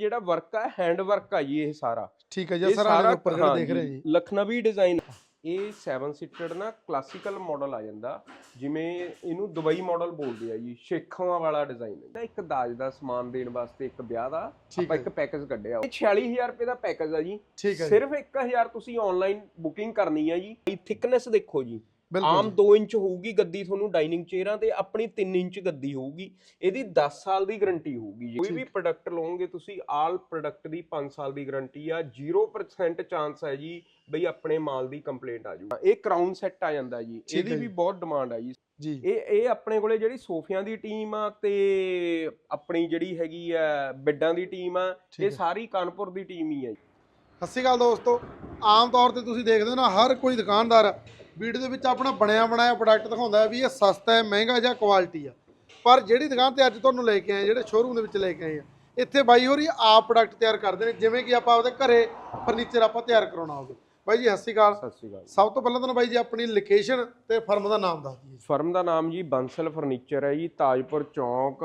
ਜਿਹੜਾ ਵਰਕ ਆ hand work ਆ ਜੀ ਇਹ ਸਾਰਾ। ਠੀਕ ਹੈ ਜੀ ਸਰ ਸਾਰਾ ਉੱਪਰ ਜਿਹੜਾ ਦੇਖ ਰਹੇ ਜੀ। ਲਖਨਵੀ ਡਿਜ਼ਾਈਨ ਇਹ 7 ਸੀਟਡ ਨਾ ਕਲਾਸੀਕਲ ਮਾਡਲ ਆ ਜਾਂਦਾ। ਜਿਵੇਂ ਇਹਨੂੰ ਦੁਬਈ ਮਾਡਲ ਬੋਲਦੇ ਆ ਜੀ ਸ਼ੇਖਾਂ ਵਾਲਾ ਡਿਜ਼ਾਈਨ ਹੈ ਇੱਕ ਦਾਜ ਦਾ ਸਮਾਨ ਦੇਣ ਵਾਸਤੇ ਇੱਕ ਵਿਆਹ ਦਾ ਆਪਾਂ ਇੱਕ ਪੈਕੇਜ ਕੱਢਿਆ। ਇਹ 46000 ਰੁਪਏ ਦਾ ਪੈਕੇਜ ਆ ਜੀ। ਸਿਰਫ 1000 ਤੁਸੀਂ ਆਨਲਾਈਨ ਬੁਕਿੰਗ ਕਰਨੀ ਹੈ ਜੀ। ਇਹ ਥਿਕਨੈਸ ਦੇਖੋ ਜੀ। ਆਮ ਜੀ। 2 ਇੰਚ ਹੋਊਗੀ ਗੱਦੀ ਤੁਹਾਨੂੰ ਡਾਈਨਿੰਗ ਚੇਅਰਾਂ ਤੇ ਆਪਣੀ 3 ਇੰਚ ਗੱਦੀ ਹੋਊਗੀ। ਇਹਦੀ 10 ਸਾਲ ਦੀ ਗਾਰੰਟੀ ਹੋਊਗੀ ਜੀ। ਕੋਈ ਵੀ ਪ੍ਰੋਡਕਟ ਲਓਗੇ ਤੁਸੀਂ ਆਲ ਪ੍ਰੋਡਕਟ ਦੀ 5 ਸਾਲ ਦੀ ਗਾਰੰਟੀ ਆ। 0% ਚਾਂਸ ਹੈ ਜੀ ਬਈ ਆਪਣੇ ਮਾਲ ਦੀ ਕੰਪਲੇਂਟ ਆ ਜੂ ਇਹ ਕਰਾਊਨ ਸੈੱਟ ਆ ਜਾਂਦਾ ਜੀ। ਇਹਦੀ ਵੀ। ਬਹੁਤ ਡਿਮਾਂਡ ਆ ਜੀ। ਜੀ। ਇਹ ਇਹ ਆਪਣੇ ਕੋਲੇ ਜਿਹੜੀ ਸੋਫਿਆਂ ਦੀ ਟੀਮ ਆ ਤੇ ਆਪਣੀ ਜਿਹੜੀ ਹੈਗੀ ਆ ਬੈੱਡਾਂ ਦੀ ਟੀਮ ਆ ਇਹ। ਸਾਰੀ ਕਾਨਪੁਰ ਦੀ ਟੀਮ ਹੀ ਆ ਜੀ। ਸਤਿ ਸ਼੍ਰੀ ਅਕਾਲ ਦੋਸਤੋ। ਆਮ ਤੌਰ ਤੇ ਤੁਸੀਂ ਦੇਖਦੇ ਹੋ ਨਾ ਹਰ ਕੋਈ ਦੁਕਾਨਦਾਰ ਵੀਡੀਓ ਦੇ ਵਿੱਚ ਆਪਣਾ ਬਣਿਆ ਬਣਾਇਆ ਪ੍ਰੋਡਕਟ ਦਿਖਾਉਂਦਾ ਵੀ ਇਹ ਸਸਤਾ ਹੈ ਮਹਿੰਗਾ ਜਾਂ ਕੁਆਲਿਟੀ ਆ। ਪਰ ਜਿਹੜੀ ਦੁਕਾਨ ਤੇ ਅੱਜ ਤੁਹਾਨੂੰ ਲੈ ਕੇ ਆਏ ਜਿਹੜੇ ਸ਼ੋਰੂਮ ਦੇ ਵਿੱਚ ਲੈ ਕੇ ਆਏ ਆ ਇੱਥੇ ਬਾਈ ਹੋਰੀ ਆਪ ਪ੍ਰੋਡਕਟ ਤਿਆਰ ਕਰਦੇ ਨੇ ਜਿਵੇਂ ਕਿ ਆਪਾਂ ਆਪਦੇ ਘਰੇ ਫਰਨੀਚਰ ਆਪਾਂ ਤਿਆਰ ਕਰਾਉਣਾ ਹੋਵੇ। ਬਾਈ ਜੀ ਸਤਿ ਸ਼੍ਰੀ ਅਕਾਲ। ਸਤਿ ਸ਼੍ਰੀ ਅਕਾਲ ਸਭ ਤੋਂ ਪਹਿਲਾਂ ਤਾਂ ਬਾਈ ਜੀ ਆਪਣੀ ਲੋਕੇਸ਼ਨ ਤੇ ਫਰਮ ਦਾ ਨਾਮ ਦੱਸ ਦਿਓ ਫਰਮ ਦਾ ਨਾਮ ਜੀ ਬੰਸਲ ਫਰਨੀਚਰ ਹੈ ਜੀ ਤਾਜਪੁਰ ਚੌਂਕ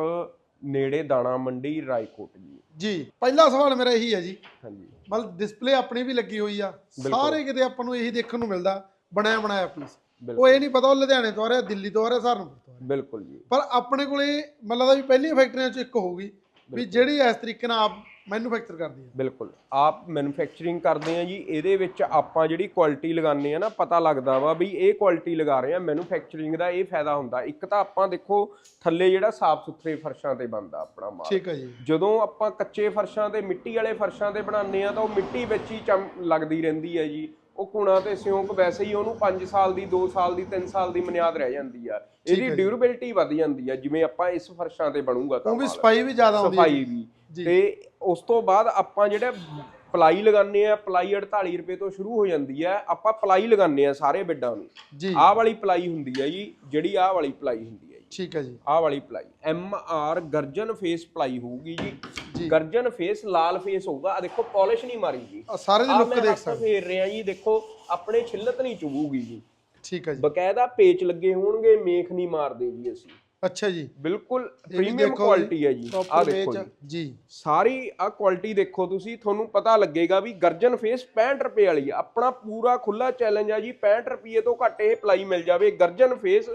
ਨੇੜੇ ਦਾਣਾ ਮੰਡੀ ਰਾਏਕੋਟ ਜੀ। ਜੀ ਪਹਿਲਾ ਸਵਾਲ ਮੇਰਾ ਇਹੀ ਹੈ ਜੀ। ਹਾਂਜੀ। ਮਤਲਬ ਡਿਸਪਲੇ ਆਪਣੀ ਵੀ ਲੱਗੀ ਹੋਈ ਆ। ਸਾਰੇ ਕਿਤੇ ਆਪਾਂ ਨੂੰ ਇਹੀ ਦੇਖਣ ਨੂੰ ਮਿਲਦਾ ਬਣਿਆ ਬਣਾਇਆ ਪੀਸ ਉਹ ਇਹ ਨਹੀਂ ਪਤਾ ਉਹ ਲੁਧਿਆਣੇ ਤੋਂ ਆ ਰਿਹਾ ਦਿੱਲੀ ਤੋਂ ਆ ਰਿਹਾ ਸਹਾਰਨਪੁਰ ਤੋਂ ਆ ਰਿਹਾ। ਬਿਲਕੁਲ ਜੀ। ਪਰ ਆਪਣੇ ਕੋਲੇ ਮੈਨੂੰ ਲੱਗਦਾ ਵੀ ਪਹਿਲੀਆਂ ਫੈਕਟਰੀਆਂ ਚੋਂ ਇੱਕ ਹੋਊਗੀ ਵੀ ਜਿਹੜੀ ਇਸ ਤਰੀਕੇ ਨਾਲ ਆਪ ਮੈਨੂਫੈਕਚਰ ਕਰਦੀ ਹੈ ਬਿਲਕੁਲ। ਆਪ ਮੈਨੂਫੈਕਚਰਿੰਗ ਕਰਦੇ ਆ ਜੀ ਇਹਦੇ ਵਿੱਚ ਆਪਾਂ ਜਿਹੜੀ ਕੁਆਲਿਟੀ ਲਗਾਉਂਦੇ ਆ ਨਾ ਪਤਾ ਲੱਗਦਾ ਵਾ ਵੀ ਇਹ ਕੁਆਲਿਟੀ ਲਗਾ ਰਹੇ ਆ ਮੈਨੂਫੈਕਚਰਿੰਗ ਦਾ ਇਹ ਫਾਇਦਾ ਹੁੰਦਾ। ਇੱਕ ਤਾਂ ਆਪਾਂ ਦੇਖੋ ਥੱਲੇ ਜਿਹੜਾ ਸਾਫ਼ ਸੁਥਰੇ ਫਰਸ਼ਾਂ ਤੇ ਬਣਦਾ ਆਪਣਾ ਮਾਲ। ਠੀਕ ਹੈ ਜੀ। ਜਦੋਂ ਆਪਾਂ ਕੱਚੇ ਫਰਸ਼ਾਂ ਤੇ ਮਿੱਟੀ ਵਾਲੇ ਫਰਸ਼ਾਂ ਤੇ ਬਣਾਉਂਦੇ ਆ ਤਾਂ ਉਹ ਮਿੱਟੀ ਵਿੱਚ ਹੀ ਚਮ ਲੱਗਦੀ ਰਹਿੰਦੀ ਹੈ ਜੀ। ਉਹ ਕੁਣਾ ਤੇ ਸਿਉਂਕ ਵੈਸੇ ਹੀ ਉਹਨੂੰ 5 ਸਾਲ ਦੀ 2 ਸਾਲ ਦੀ 3 ਸਾਲ ਦੀ ਮਿਆਦ ਰਹਿ ਜਾਂਦੀ ਆ। ਇਹਦੀ ਡਿਊਰੇਬਿਲਟੀ ਵਧ ਜਾਂਦੀ ਆ ਜਿਵੇਂ ਆਪਾਂ ਇਸ ਫਰਸ਼ਾਂ ਤੇ ਬਣੂਗਾ ਤਾਂ ਉਹ ਵੀ ਮਾਲ। ਸਫ਼ਾਈ ਵੀ ਜ਼ਿਆਦਾ ਆਉਂਦੀ ਸਫ਼ਾਈ ਵੀ। ਤੇ ਉਸ ਤੋਂ ਬਾਅਦ ਆਪਾਂ ਜਿਹੜੇ ਪਲਾਈ ਲਗਾਉਂਦੇ ਆ ਪਲਾਈ 48 ਰੁਪਏ ਤੋਂ ਸ਼ੁਰੂ ਹੋ ਜਾਂਦੀ ਆ ਆਪਾਂ ਪਲਾਈ ਲਗਾਉਂਦੇ ਆ ਸਾਰੇ ਬੈੱਡਾਂ ਨੂੰ। ਜੀ। ਆਹ ਵਾਲੀ ਪਲਾਈ ਹੁੰਦੀ ਆ ਜੀ ਜਿਹੜੀ ਆਹ ਵਾਲੀ ਪਲਾਈ ਹੁੰਦੀ ਆ ਜੀ। ਠੀਕ ਹੈ ਜੀ। ਆਹ ਵਾਲੀ ply. M R Garjan face ply ਹੋਊਗੀ ਜੀ। ਗਰਜਨ ਫੇਸ ਲਾਲ ਫੇਸ ਹੋਊਗਾ। ਆ ਦੇਖੋ ਪਾਲਿਸ਼ ਨਹੀਂ ਮਾਰੀ ਜੀ। ਸਾਰੇ ਦੀ ਲੁੱਕ ਦੇਖ ਸਕਦੇ। ਫੇਰ ਰਿਹਾ ਜੀ ਦੇਖੋ ਆਪਣੇ ਛਿੱਲਤ ਨਹੀਂ ਚੁਬੂਗੀ ਜੀ। ਠੀਕ ਹੈ ਜੀ। ਬਕਾਇਦਾ ਪੇਚ ਲੱਗੇ ਹੋਣਗੇ ਮੇਖ ਨਹੀਂ ਮਾਰਦੇ ਜੀ ਅਸੀਂ। ਅੱਛਾ ਜੀ। ਬਿਲਕੁਲ ਪ੍ਰੀਮੀਅਮ ਕੁਆਲਿਟੀ ਹੈ ਜੀ। ਆਹ ਦੇਖੋ। ਜੀ। ਸਾਰੀ ਆ ਕੁਆਲਿਟੀ ਦੇਖੋ ਤੁਸੀਂ ਤੁਹਾਨੂੰ ਪਤਾ ਲੱਗੇਗਾ ਵੀ ਗਰਜਨ ਫੇਸ 65 ਰੁਪਏ ਵਾਲੀ ਆ। ਆਪਣਾ ਪੂਰਾ ਖੁੱਲਾ ਚੈਲੰਜ ਆ ਜੀ। 65 ਰੁਪਏ ਤੋਂ ਘੱਟ ਇਹ ਪਲਾਈ ਮਿਲ ਜਾਵੇ। ਗਰਜਨ ਫੇਸ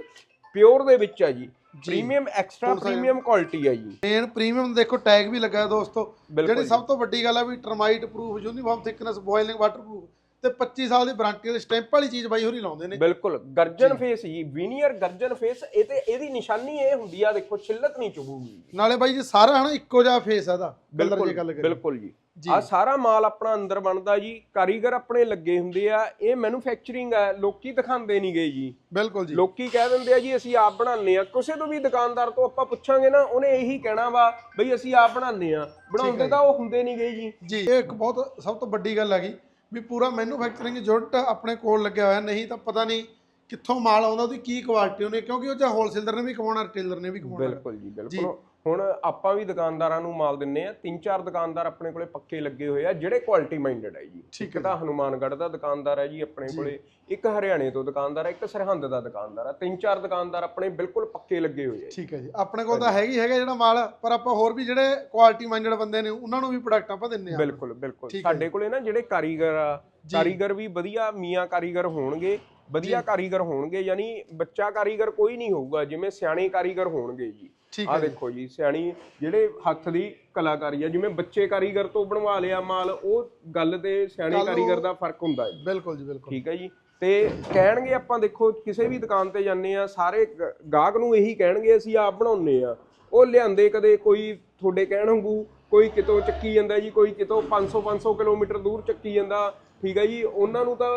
ਪਿਓਰ ਦੇ ਵਿੱਚ ਆ ਜੀ। ਪ੍ਰੀਮੀਅਮ ਐਕਸਟਰਾ ਪ੍ਰੀਮੀਅਮ ਕੁਆਲਿਟੀ ਆ ਜੀ। ਮੇਨ ਪ੍ਰੀਮੀਅਮ ਦੇਖੋ ਟੈਗ ਵੀ ਲੱਗਾ ਦੋਸਤੋ। ਜਿਹੜੀ ਸਭ ਤੋਂ ਵੱਡੀ ਗੱਲ ਹੈ ਵੀ termite proof uniform thickness boiling water proof ਤੇ 25 ਸਾਲ ਦੀ ਵਾਰੰਟੀ ਵਾਲੀ ਸਟੈਂਪ ਵਾਲੀ ਚੀਜ਼ ਬਾਈ ਹੋਰੀ ਲਾਉਂਦੇ ਨੇ। ਬਿਲਕੁਲ ਗਰਜਨ ਫੇਸ ਜੀ ਵੀਨੀਅਰ ਗਰਜਨ ਫੇਸ ਇਹ ਤੇ ਇਹਦੀ ਨਿਸ਼ਾਨੀ ਇਹ ਹੁੰਦੀ ਆ ਦੇਖੋ ਛਿੱਲਤ ਨਹੀਂ ਚੁਬੂਗੀ ਨਾਲੇ ਬਾਈ ਜੀ ਸਾਰਾ ਹਨਾ ਇੱਕੋ ਜਿਹਾ ਫੇਸ ਇਹਦਾ ਕਲਰ ਬਿਲਕੁਲ ਜੇ ਗੱਲ ਕਰੀਏ। ਬਿਲਕੁਲ ਜੀ। ਜੀ। ਆ ਸਾਰਾ ਮਾਲ ਆਪਣਾ ਅੰਦਰ ਬਣਦਾ ਜੀ ਕਾਰੀਗਰ ਆਪਣੇ ਲੱਗੇ ਹੁੰਦੇ ਆ ਇਹ ਮੈਨੂਫੈਕਚਰਿੰਗ ਆ ਲੋਕੀ ਦਿਖਾਉਂਦੇ ਨਹੀਂ ਗਏ ਜੀ। ਬਿਲਕੁਲ ਜੀ। ਲੋਕੀ ਕਹਿ ਦਿੰਦੇ ਆ ਜੀ ਅਸੀਂ ਆਪ ਬਣਾਉਂਦੇ ਆ। ਕਿਸੇ ਤੋਂ ਵੀ ਦੁਕਾਨਦਾਰ ਤੋਂ ਆਪਾਂ ਪੁੱਛਾਂਗੇ ਨਾ ਉਹਨੇ ਇਹੀ ਕਹਿਣਾ ਵਾ ਬਈ ਅਸੀਂ ਆਪ ਬਣਾਉਂਦੇ ਆ। ਬਣਾਉਂਦੇ ਤਾਂ ਉਹ ਹੁੰਦੇ ਨਹੀਂ ਗਏ ਜੀ। ਜੀ ਇਹ ਇੱਕ ਬਹੁਤ ਸਭ ਤੋਂ ਵੱਡੀ ਗੱਲ ਹੈਗੀ। ਵੀ ਪੂਰਾ ਮੈਨੂਫੈਕਚਰਿੰਗ ਯੂਨਿਟ ਆਪਣੇ ਕੋਲ ਲੱਗਿਆ ਹੋਇਆ ਨਹੀਂ ਤਾਂ ਪਤਾ ਨਹੀਂ ਕਿੱਥੋਂ ਮਾਲ ਆਉਂਦਾ ਉਹਦੀ ਕੀ ਕੁਆਲਿਟੀ ਉਹਨੇ ਕਿਉਂਕਿ ਉਹ ਚਾਹੇ ਹੋਲਸੇਲਰ ਨੇ ਵੀ ਕਮਾਉਣਾ ਰਿਟੇਲਰ ਨੇ ਵੀ ਕਮਾਉਣਾ। ਬਿਲਕੁਲ ਜੀ ਬਿਲਕੁਲ। ਹੁਣ ਆਪਾਂ ਵੀ ਦੁਕਾਨਦਾਰਾਂ ਨੂੰ ਮਾਲ ਦਿੰਨੇ ਆ ਤਿੰਨ ਚਾਰ ਦੁਕਾਨਦਾਰ ਆਪਣੇ ਕੋਲੇ ਪੱਕੇ ਲੱਗੇ ਹੋਏ ਆ ਜਿਹੜੇ ਕੁਆਲਿਟੀ ਮਾਈਂਡਡ ਹੈ ਜੀ। ਇੱਕ ਤਾਂ ਹਨੂਮਾਨਗੜ੍ਹ ਦਾ ਦੁਕਾਨਦਾਰ ਹੈ ਜੀ ਆਪਣੇ ਕੋਲੇ ਇੱਕ ਹਰਿਆਣੇ ਤੋਂ ਦੁਕਾਨਦਾਰ ਹੈ ਇੱਕ ਸਰਹੰਦ ਦਾ ਦੁਕਾਨਦਾਰ ਹੈ ਤਿੰਨ ਚਾਰ ਦੁਕਾਨਦਾਰ ਆਪਣੇ ਬਿਲਕੁਲ ਪੱਕੇ ਲੱਗੇ ਹੋਏ ਆ। ਠੀਕ ਹੈ ਜੀ। ਆਪਣੇ ਕੋਲ ਤਾਂ ਹੈਗੀ ਹੈਗਾ ਜਿਹੜਾ ਮਾਲ ਪਰ ਆਪਾਂ ਹੋਰ ਵੀ ਜਿਹੜੇ ਕੁਆਲਿਟੀ ਮਾਈਂਡਡ ਬੰਦੇ ਨੇ ਉਹਨਾਂ ਨੂੰ ਵੀ ਪ੍ਰੋਡਕਟ ਆਪਾਂ ਦਿੰਨੇ ਆ। ਬਿਲਕੁਲ ਬਿਲਕੁਲ। ਸਾਡੇ ਕੋਲੇ ਨਾ ਜਿਹੜੇ ਕਾਰੀਗਰ ਆ ਕਾਰੀਗਰ ਵੀ ਵਧੀਆ ਮੀਆਂ ਕਾਰੀਗਰ ਹੋਣਗੇ ਵਧੀਆ ਕਾਰੀਗਰ ਹੋਣਗੇ ਯਾਨੀ ਬੱਚਾ ਕਾਰੀਗਰ ਕੋਈ ਨਹੀਂ ਹੋਊਗਾ ਜਿਵੇਂ ਸਿਆਣੇ ਕਾਰੀਗਰ ਹੋਣਗੇ ਜੀ। ਆ ਦੇਖੋ ਜੀ ਸਿਆਣੀ ਜਿਹੜੇ ਹੱਥ ਦੀ ਕਲਾਕਾਰੀ ਆ ਜਿਵੇਂ ਬੱਚੇ ਕਾਰੀਗਰ ਤੋਂ ਬਣਵਾ ਲਿਆ ਮਾਲ ਉਹ ਗੱਲ ਤੇ ਸਿਆਣੇ ਕਾਰੀਗਰ ਦਾ ਫ਼ਰਕ ਹੁੰਦਾ ਹੈ। ਬਿਲਕੁਲ ਜੀ ਬਿਲਕੁਲ। ਠੀਕ ਹੈ ਜੀ। ਤੇ ਕਹਿਣਗੇ ਆਪਾਂ ਦੇਖੋ ਕਿਸੇ ਵੀ ਦੁਕਾਨ ਤੇ ਜਾਂਦੇ ਆ ਸਾਰੇ ਗਾਹਕ ਨੂੰ ਇਹੀ ਕਹਿਣਗੇ ਅਸੀਂ ਆਪ ਬਣਾਉਨੇ ਆ ਉਹ ਲਿਆਂਦੇ ਕਦੇ ਕੋਈ ਤੁਹਾਡੇ ਕਹਿਣ ਵਾਂਗੂ ਕੋਈ ਕਿਤੋਂ ਚੱਕੀ ਜਾਂਦਾ ਜੀ ਕੋਈ ਕਿਤੋਂ 500 500 ਕਿਲੋਮੀਟਰ ਦੂਰ ਚੱਕੀ ਜਾਂਦਾ ਠੀਕ ਹੈ ਜੀ। ਉਹਨਾਂ ਨੂੰ ਤਾਂ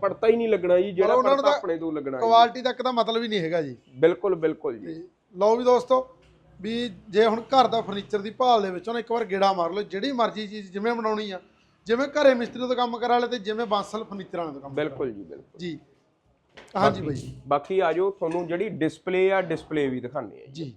ਪੜਤਾ ਹੀ ਨਹੀਂ ਲੱਗਣਾ ਜੀ ਜਿਹੜਾ ਪੜਤਾ ਆਪਣੇ ਤੋਂ ਲੱਗਣਾ। ਕੁਆਲਿਟੀ ਤੱਕ ਦਾ ਮਤਲਬ ਹੀ ਨਹੀਂ ਹੈਗਾ ਜੀ। ਬਿਲਕੁਲ ਬਿਲਕੁਲ ਜੀ। ਲਓ ਵੀ ਦੋਸਤੋ ਵੀ ਜੇ ਹੁਣ ਘਰ ਦਾ ਫਰਨੀਚਰ ਦੀ ਭਾਲ ਦੇ ਵਿੱਚ ਉਹਨੇ ਇੱਕ ਵਾਰ ਗੇੜਾ ਮਾਰ ਲਓ ਜਿਹੜੀ ਮਰਜ਼ੀ ਚੀਜ਼ ਜਿਵੇਂ ਬਣਾਉਣੀ ਆ ਜਿਵੇਂ ਘਰੇ ਮਿਸਤਰੀ ਤੋਂ ਕੰਮ ਕਰਾ ਲੈ ਤੇ ਜਿਵੇਂ ਬਾਂਸਲ ਫਰਨੀਚਰ ਵਾਲਿਆਂ ਤੋਂ ਕੰਮ ਬਿਲਕੁਲ ਜੀ ਬਿਲਕੁਲ। ਜੀ। ਹਾਂਜੀ ਬਾਈ ਬਾਕੀ ਆ ਜਾਓ ਤੁਹਾਨੂੰ ਜਿਹੜੀ ਡਿਸਪਲੇ ਆ ਡਿਸਪਲੇ ਵੀ ਦਿਖਾਣੇ ਆ ਜੀ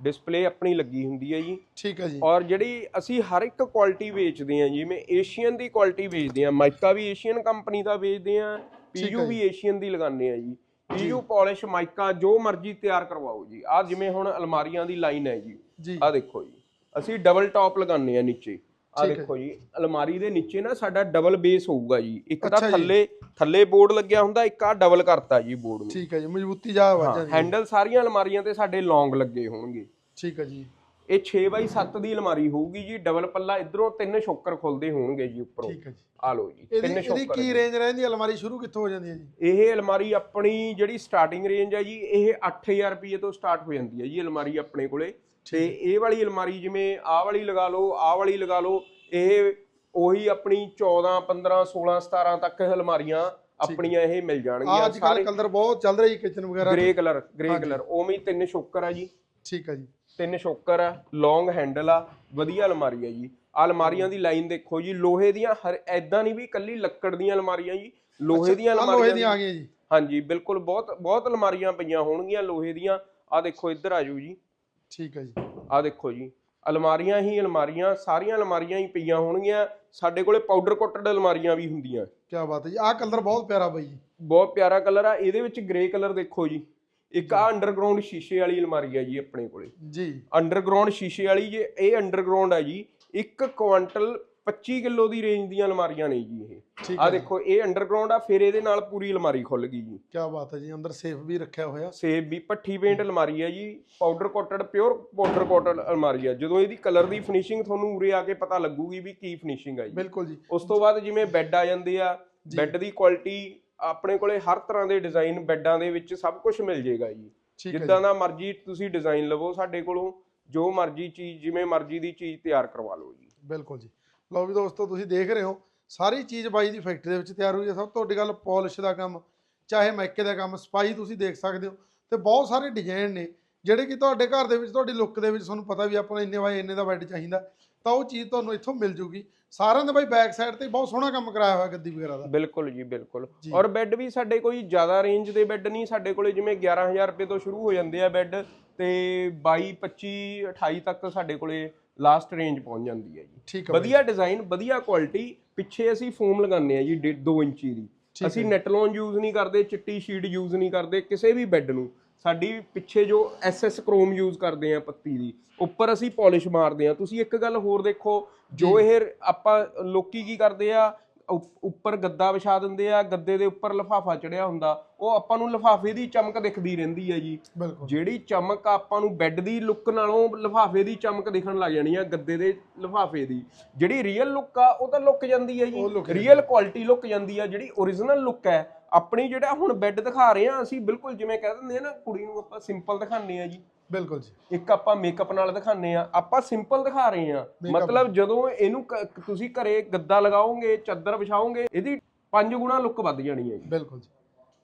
ਡਿਸਪਲੇ ਆਪਣੀ ਲੱਗੀ ਹੁੰਦੀ ਹੈ ਜੀ। ਠੀਕ ਹੈ ਜੀ। ਔਰ ਜਿਹੜੀ ਅਸੀਂ ਹਰ ਇੱਕ ਕੁਆਲਿਟੀ ਵੇਚਦੇ ਹਾਂ ਜਿਵੇਂ ਏਸ਼ੀਅਨ ਦੀ ਕੁਆਲਿਟੀ ਵੇਚਦੇ ਹਾਂ ਮਾਈਕਾ ਵੀ ਏਸ਼ੀਅਨ ਕੰਪਨੀ ਦਾ ਵੇਚਦੇ ਹਾਂ ਪੀਯੂ ਵੀ ਏਸ਼ੀਅਨ ਦੀ ਲਗਾਉਂਦੇ ਆ ਜੀ। ਪੀਯੂ ਪਾਲਿਸ਼ ਮਾਈਕਾ ਜੋ ਮਰਜ਼ੀ ਤਿਆਰ ਕਰਵਾਓ ਜੀ। ਆ ਜਿਵੇਂ ਹੁਣ ਅਲਮਾਰੀਆਂ ਦੀ ਲਾਈਨ ਹੈ ਜੀ। ਆ ਦੇਖੋ ਜੀ। ਅਸੀਂ ਡਬਲ ਟਾਪ ਲਗਾਉਂਦੇ ਆ ਨੀਚੇ। ਆ ਦੇਖੋ ਜੀ ਅਲਮਾਰੀ ਦੇ ਨੀਚੇ ਨਾ ਸਾਡਾ ਡਬਲ ਬੇਸ ਹੋਊਗਾ ਜੀ। ਇੱਕ ਤਾਂ। ਥੱਲੇ ਥੱਲੇ ਬੋਰਡ ਲੱਗਿਆ ਹੁੰਦਾ ਇੱਕ ਆ ਡਬਲ ਕਰਤਾ ਜੀ ਬੋਰਡ ਨੂੰ। ਠੀਕ ਹੈ ਜੀ ਮਜ਼ਬੂਤੀ ਜਾ ਵਾਜਾਂ ਹੈਂਡਲ ਸਾਰੀਆਂ ਅਲਮਾਰੀਆਂ ਤੇ ਸਾਡੇ ਲੌਂਗ ਲੱਗੇ ਹੋਣਗੇ। ਠੀਕ ਹੈ ਜੀ। ਇਹ 6x7 ਦੀ ਅਲਮਾਰੀ ਹੋਊਗੀ ਜੀ ਡਬਲ ਪੱਲਾ ਇਧਰੋਂ ਤਿੰਨ ਸ਼ੋਕਰ ਖੁੱਲਦੇ ਹੋਣਗੇ ਜੀ ਉੱਪਰੋਂ। ਠੀਕ ਹੈ ਜੀ। ਆ ਲਓ ਜੀ ਇਹਦੀ ਤਿੰਨ ਇਹਦੀ ਸ਼ੋਕਰ ਕੀ ਰੇਂਜ ਰਹਿੰਦੀ? ਹੈ ਅਲਮਾਰੀ ਸ਼ੁਰੂ ਕਿੱਥੋਂ ਹੋ ਜਾਂਦੀ ਹੈ ਜੀ? ਇਹ ਅਲਮਾਰੀ ਆਪਣੀ ਜਿਹੜੀ ਸਟਾਰਟਿੰਗ ਰੇਂਜ ਹੈ ਜੀ ਇਹ 8000 ਰੁਪਏ ਤੋਂ ਸਟਾਰਟ ਹੋ ਜਾਂਦੀ ਹੈ ਜੀ ਅਲਮਾਰੀ ਆਪਣੇ ਕੋਲੇ। ਤੇ ਇਹ ਵਾਲੀ ਅਲਮਾਰੀ ਜਿਵੇਂ ਆਹ ਵਾਲੀ ਲਗਾ ਲਓ ਆਹ ਵਾਲੀ ਲਗਾ ਲਓ ਇਹ ਉਹੀ ਆਪਣੀ 14 15 16 17 ਤੱਕ ਅਲਮਾਰੀਆਂ ਆਪਣੀਆਂ ਇਹ ਮਿਲ ਆ ਜਾਣਗੀਆਂ ਅੱਜ ਕੱਲ ਕਲਰ ਬਹੁਤ ਚੱਲ ਰਹੀ ਕਿਚਨ ਵਗੈਰਾ। ਗ੍ਰੇ ਕਲਰ ਗ੍ਰੇ ਕਲਰ ਉਵੇਂ ਹੀ ਤਿੰਨ ਸ਼ੋਕਰ ਆ ਜੀ। ਠੀਕ ਹੈ ਜੀ। ਤਿੰਨ ਸ਼ੋਕਰ ਆ ਲੌਂਗ ਹੈਂਡਲ ਆ ਵਧੀਆ ਅਲਮਾਰੀ ਆ ਜੀ। ਆਹ ਅਲਮਾਰੀਆਂ ਦੀ ਲਾਈਨ ਦੇਖੋ ਜੀ ਲੋਹੇ ਦੀਆਂ ਹਰ ਐਦਾਂ ਨਹੀਂ ਵੀ ਕੱਲੀ ਲੱਕੜ ਦੀਆਂ ਅਲਮਾਰੀਆਂ ਜੀ ਲੋਹੇ ਦੀਆਂ ਆਹ ਲੋਹੇ ਅਲਮਾਰੀਆਂ ਦੀਆਂ ਆ ਗਈਆਂ ਜੀ। ਹਾਂਜੀ ਬਿਲਕੁਲ ਬਹੁਤ ਬਹੁਤ ਅਲਮਾਰੀਆਂ ਪਈਆਂ ਹੋਣਗੀਆਂ ਲੋਹੇ ਦੀਆਂ। ਆ ਦੇਖੋ ਇੱਧਰ ਆ ਜਾਓ ਜੀ। ਠੀਕ ਹੈ ਜੀ। ਆ ਦੇਖੋ ਜੀ ਅਲਮਾਰੀਆਂ ਹੀ ਅਲਮਾਰੀਆਂ ਸਾਰੀਆਂ ਅਲਮਾਰੀਆਂ ਹੀ ਪਈਆਂ ਹੋਣਗੀਆਂ। ਸਾਡੇ ਕੋਲੇ ਪਾਊਡਰ ਕੋਟਡ ਅਲਮਾਰੀਆਂ ਵੀ ਹੁੰਦੀਆਂ। ਕੀ ਬਾਤ ਹੈ ਜੀ ਆਹ ਕਲਰ ਬਹੁਤ ਪਿਆਰਾ ਬਾਈ ਜੀ। ਬਹੁਤ ਪਿਆਰਾ ਕਲਰ ਆ ਇਹਦੇ ਵਿੱਚ ਗ੍ਰੇ ਕਲਰ ਦੇਖੋ ਜੀ। ਇੱਕ ਆ ਅੰਡਰਗਰਾਉਂਡ ਸ਼ੀਸ਼ੇ ਵਾਲੀ ਅਲਮਾਰੀ ਆ ਜੀ ਆਪਣੇ ਕੋਲੇ। ਜੀ। ਅੰਡਰਗਰਾਉਂਡ ਸ਼ੀਸ਼ੇ ਵਾਲੀ ਜੇ ਇਹ ਅੰਡਰਗਰਾਉਂਡ ਆ ਜੀ 1 ਕੁਆਂਟਲ 25 ਕਿਲੋ ਦੀ ਰੇਂਜ ਦੀਆਂ ਅਲਮਾਰੀਆਂ ਨੇ ਜੀ ਇਹ। ਆ ਹੈ। ਦੇਖੋ ਇਹ ਅੰਡਰਗਰਾਉਂਡ ਆ ਫਿਰ ਇਹਦੇ ਨਾਲ ਪੂਰੀ ਅਲਮਾਰੀ ਖੁੱਲ ਗਈ ਜੀ। ਕੀ ਬਾਤ ਹੈ ਜੀ ਅੰਦਰ ਸੇਫ ਵੀ ਰੱਖਿਆ ਹੋਇਆ। ਸੇਬ ਵੀ ਪੱਠੀ ਪੇਂਟ ਅਲਮਾਰੀ ਹੈ ਜੀ powder coated pure powder coated ਅਲਮਾਰੀ ਹੈ ਜਦੋਂ ਇਹਦੀ ਕਲਰ ਦੀ ਫਿਨਿਸ਼ਿੰਗ ਤੁਹਾਨੂੰ ਉਰੇ ਆ ਕੇ ਪਤਾ ਲੱਗੂਗੀ ਵੀ ਕੀ ਫਿਨਿਸ਼ਿੰਗ ਆ ਜੀ। ਬਿਲਕੁਲ ਜੀ। ਉਸ ਤੋਂ ਬਾਅਦ ਜਿਵੇਂ ਬੈੱਡ ਆ ਜਾਂਦੇ ਆ ਬੈੱਡ ਦੀ ਕੁਆਲਿਟੀ ਆਪਣੇ ਕੋਲੇ ਹਰ ਤਰ੍ਹਾਂ ਦੇ ਡਿਜ਼ਾਈਨ ਬੈੱਡਾਂ ਦੇ ਵਿੱਚ ਸਭ ਕੁਝ ਮਿਲ ਜੇਗਾ ਜੀ। ਜਿੱਦਾਂ ਦਾ ਮਰਜ਼ੀ ਤੁਸੀਂ ਡਿਜ਼ਾਈਨ ਲਵੋ ਸਾਡੇ ਕੋਲੋਂ ਜੋ ਮਰਜ਼ੀ ਚੀਜ਼ ਜਿਵੇਂ ਮਰਜ਼ੀ ਦੀ ਚੀਜ਼ ਤਿਆਰ ਕਰਵਾ ਲਓ ਜੀ। ਬਿਲਕੁਲ ਜੀ। ਲਓ ਵੀ ਦੋਸਤੋ ਤੁਸੀਂ ਦੇਖ ਰਹੇ ਹੋ ਸਾਰੀ ਚੀਜ਼ ਬਾਈ ਦੀ ਫੈਕਟਰੀ ਦੇ ਵਿੱਚ ਤਿਆਰ ਹੋਈ ਹੈ। ਸਭ ਤੋਂ ਵੱਡੀ ਗੱਲ ਪਾਲਿਸ਼ ਦਾ ਕੰਮ ਚਾਹੇ ਮੈਕੇ ਦਾ ਕੰਮ ਸਪਾਈ ਤੁਸੀਂ ਦੇਖ ਸਕਦੇ ਹੋ। ਤੇ ਬਹੁਤ ਸਾਰੇ ਡਿਜ਼ਾਈਨ ਨੇ ਜਿਹੜੇ ਕਿ ਤੁਹਾਡੇ ਘਰ ਦੇ ਵਿੱਚ ਤੁਹਾਡੀ ਲੁੱਕ ਦੇ ਵਿੱਚ ਤੁਹਾਨੂੰ ਪਤਾ ਵੀ ਆਪਾਂ ਨੂੰ ਇੰਨੇ ਬਾਈ ਇੰਨੇ ਦਾ ਬੈੱਡ ਚਾਹੀਦਾ। ਤਾਂ ਉਹ ਚੀਜ਼ ਤੁਹਾਨੂੰ ਇੱਥੋਂ ਮਿਲ ਜੂਗੀ। ਸਾਰਿਆਂ ਦੇ ਬਾਈ ਬੈਕ ਸਾਈਡ ਤੇ ਬਹੁਤ ਸੋਹਣਾ ਕੰਮ ਕਰਾਇਆ ਹੋਇਆ ਗੱਦੀ ਵਗੈਰਾ ਦਾ। ਬਿਲਕੁਲ ਜੀ ਬਿਲਕੁਲ। ਔਰ ਬੈੱਡ ਵੀ ਸਾਡੇ ਕੋਈ ਜ਼ਿਆਦਾ ਰੇਂਜ ਦੇ ਬੈੱਡ ਨਹੀਂ ਸਾਡੇ ਕੋਲੇ ਜਿਵੇਂ 11000 ਰੁਪਏ ਤੋਂ ਸ਼ੁਰੂ ਹੋ ਜਾਂਦੇ ਆ ਬੈੱਡ ਤੇ 22 25 28 ਤੱਕ ਸਾਡੇ ਕੋਲੇ ਲਾਸਟ ਰੇਂਜ ਪਹੁੰਚ ਜਾਂਦੀ ਹੈ ਜੀ। ਠੀਕ ਹੈ। ਵਧੀਆ ਡਿਜ਼ਾਈਨ ਵਧੀਆ ਕੁਆਲਿਟੀ ਪਿੱਛੇ ਅਸੀਂ ਫੋਮ ਲਗਾਉਂਦੇ ਆ ਜੀ 2 ਇੰਚੀ ਦੀ। ਅਸੀਂ ਨੈਟਲੋਨ ਯੂਜ਼ ਨਹੀਂ ਕਰਦੇ ਚਿੱਟੀ ਸ਼ੀਟ ਯੂਜ਼ ਨਹੀਂ ਕਰਦੇ ਕਿਸੇ ਵੀ ਬੈੱਡ ਨੂੰ। ਸਾਡੀ ਪਿੱਛੇ ਜੋ ਐਸਐਸ ਕ੍ਰੋਮ ਯੂਜ਼ ਕਰਦੇ ਆ ਪੱਤੀ ਦੀ ਉੱਪਰ ਅਸੀਂ ਪਾਲਿਸ਼ ਮਾਰਦੇ ਆ। ਤੁਸੀਂ ਇੱਕ ਗੱਲ ਹੋਰ ਦੇਖੋ ਜੋ ਇਹ ਆਪਾਂ ਲੋਕੀ ਕੀ ਕਰਦੇ ਆ ਉਪ- ਉੱਪਰ ਗੱਦਾ ਵਿਛਾ ਦਿੰਦੇ ਆ ਗੱਦੇ ਦੇ ਉੱਪਰ ਲਫਾਫਾ ਚੜਿਆ ਹੁੰਦਾ ਉਹ ਆਪਾਂ ਨੂੰ ਲਫਾਫੇ ਦੀ ਚਮਕ ਦਿਖਦੀ ਰਹਿੰਦੀ ਹੈ ਜੀ। ਜਿਹੜੀ ਚਮਕ ਆਪਾਂ ਨੂੰ ਬੈੱਡ ਦੀ ਲੁੱਕ ਨਾਲੋਂ ਲਫਾਫੇ ਦੀ ਚਮਕ ਦਿਖਣ ਲੱਗ ਜਾਣੀ ਆ ਗੱਦੇ ਦੇ ਲਫਾਫੇ ਦੀ। ਜਿਹੜੀ ਰੀਅਲ ਲੁੱਕ ਆ ਉਹ ਤਾਂ ਲੁੱਕ ਜਾਂਦੀ ਹੈ ਜੀ। ਰੀਅਲ ਕੁਆਲਿਟੀ ਲੁੱਕ ਜਾਂਦੀ ਆ ਜਿਹੜੀ ਓਰੀਜਨਲ ਲੁੱਕ ਹੈ ਆਪਣੀ ਜਿਹੜਾ ਹੁਣ ਬੈੱਡ ਦਿਖਾ ਰਹੇ ਆ ਅਸੀਂ ਬਿਲਕੁਲ ਜਿਵੇਂ ਕਹਿ ਦਿੰਦੇ ਆ ਨਾ ਕੁੜੀ ਨੂੰ ਆਪਾਂ ਸਿੰਪਲ ਦਿਖਾਉਂਦੇ ਆ ਜੀ। ਬਿਲਕੁਲ ਜੀ। ਇੱਕ ਆਪਾਂ ਮੇਕਅਪ ਨਾਲ ਦਿਖਾਉਂਦੇ ਆ ਆਪਾਂ ਸਿੰਪਲ ਦਿਖਾ ਰਹੇ ਆ ਮਤਲਬ ਜਦੋਂ ਇਹਨੂੰ ਤੁਸੀਂ ਘਰੇ ਗੱਦਾ ਲਗਾਓਗੇ ਚੱਦਰ ਵਿਛਾਓਗੇ ਇਹਦੀ ਪੰਜ ਗੁਣਾ ਲੁੱਕ ਵੱਧ ਜਾਣੀ ਹੈ ਜੀ। ਬਿਲਕੁਲ ਜੀ।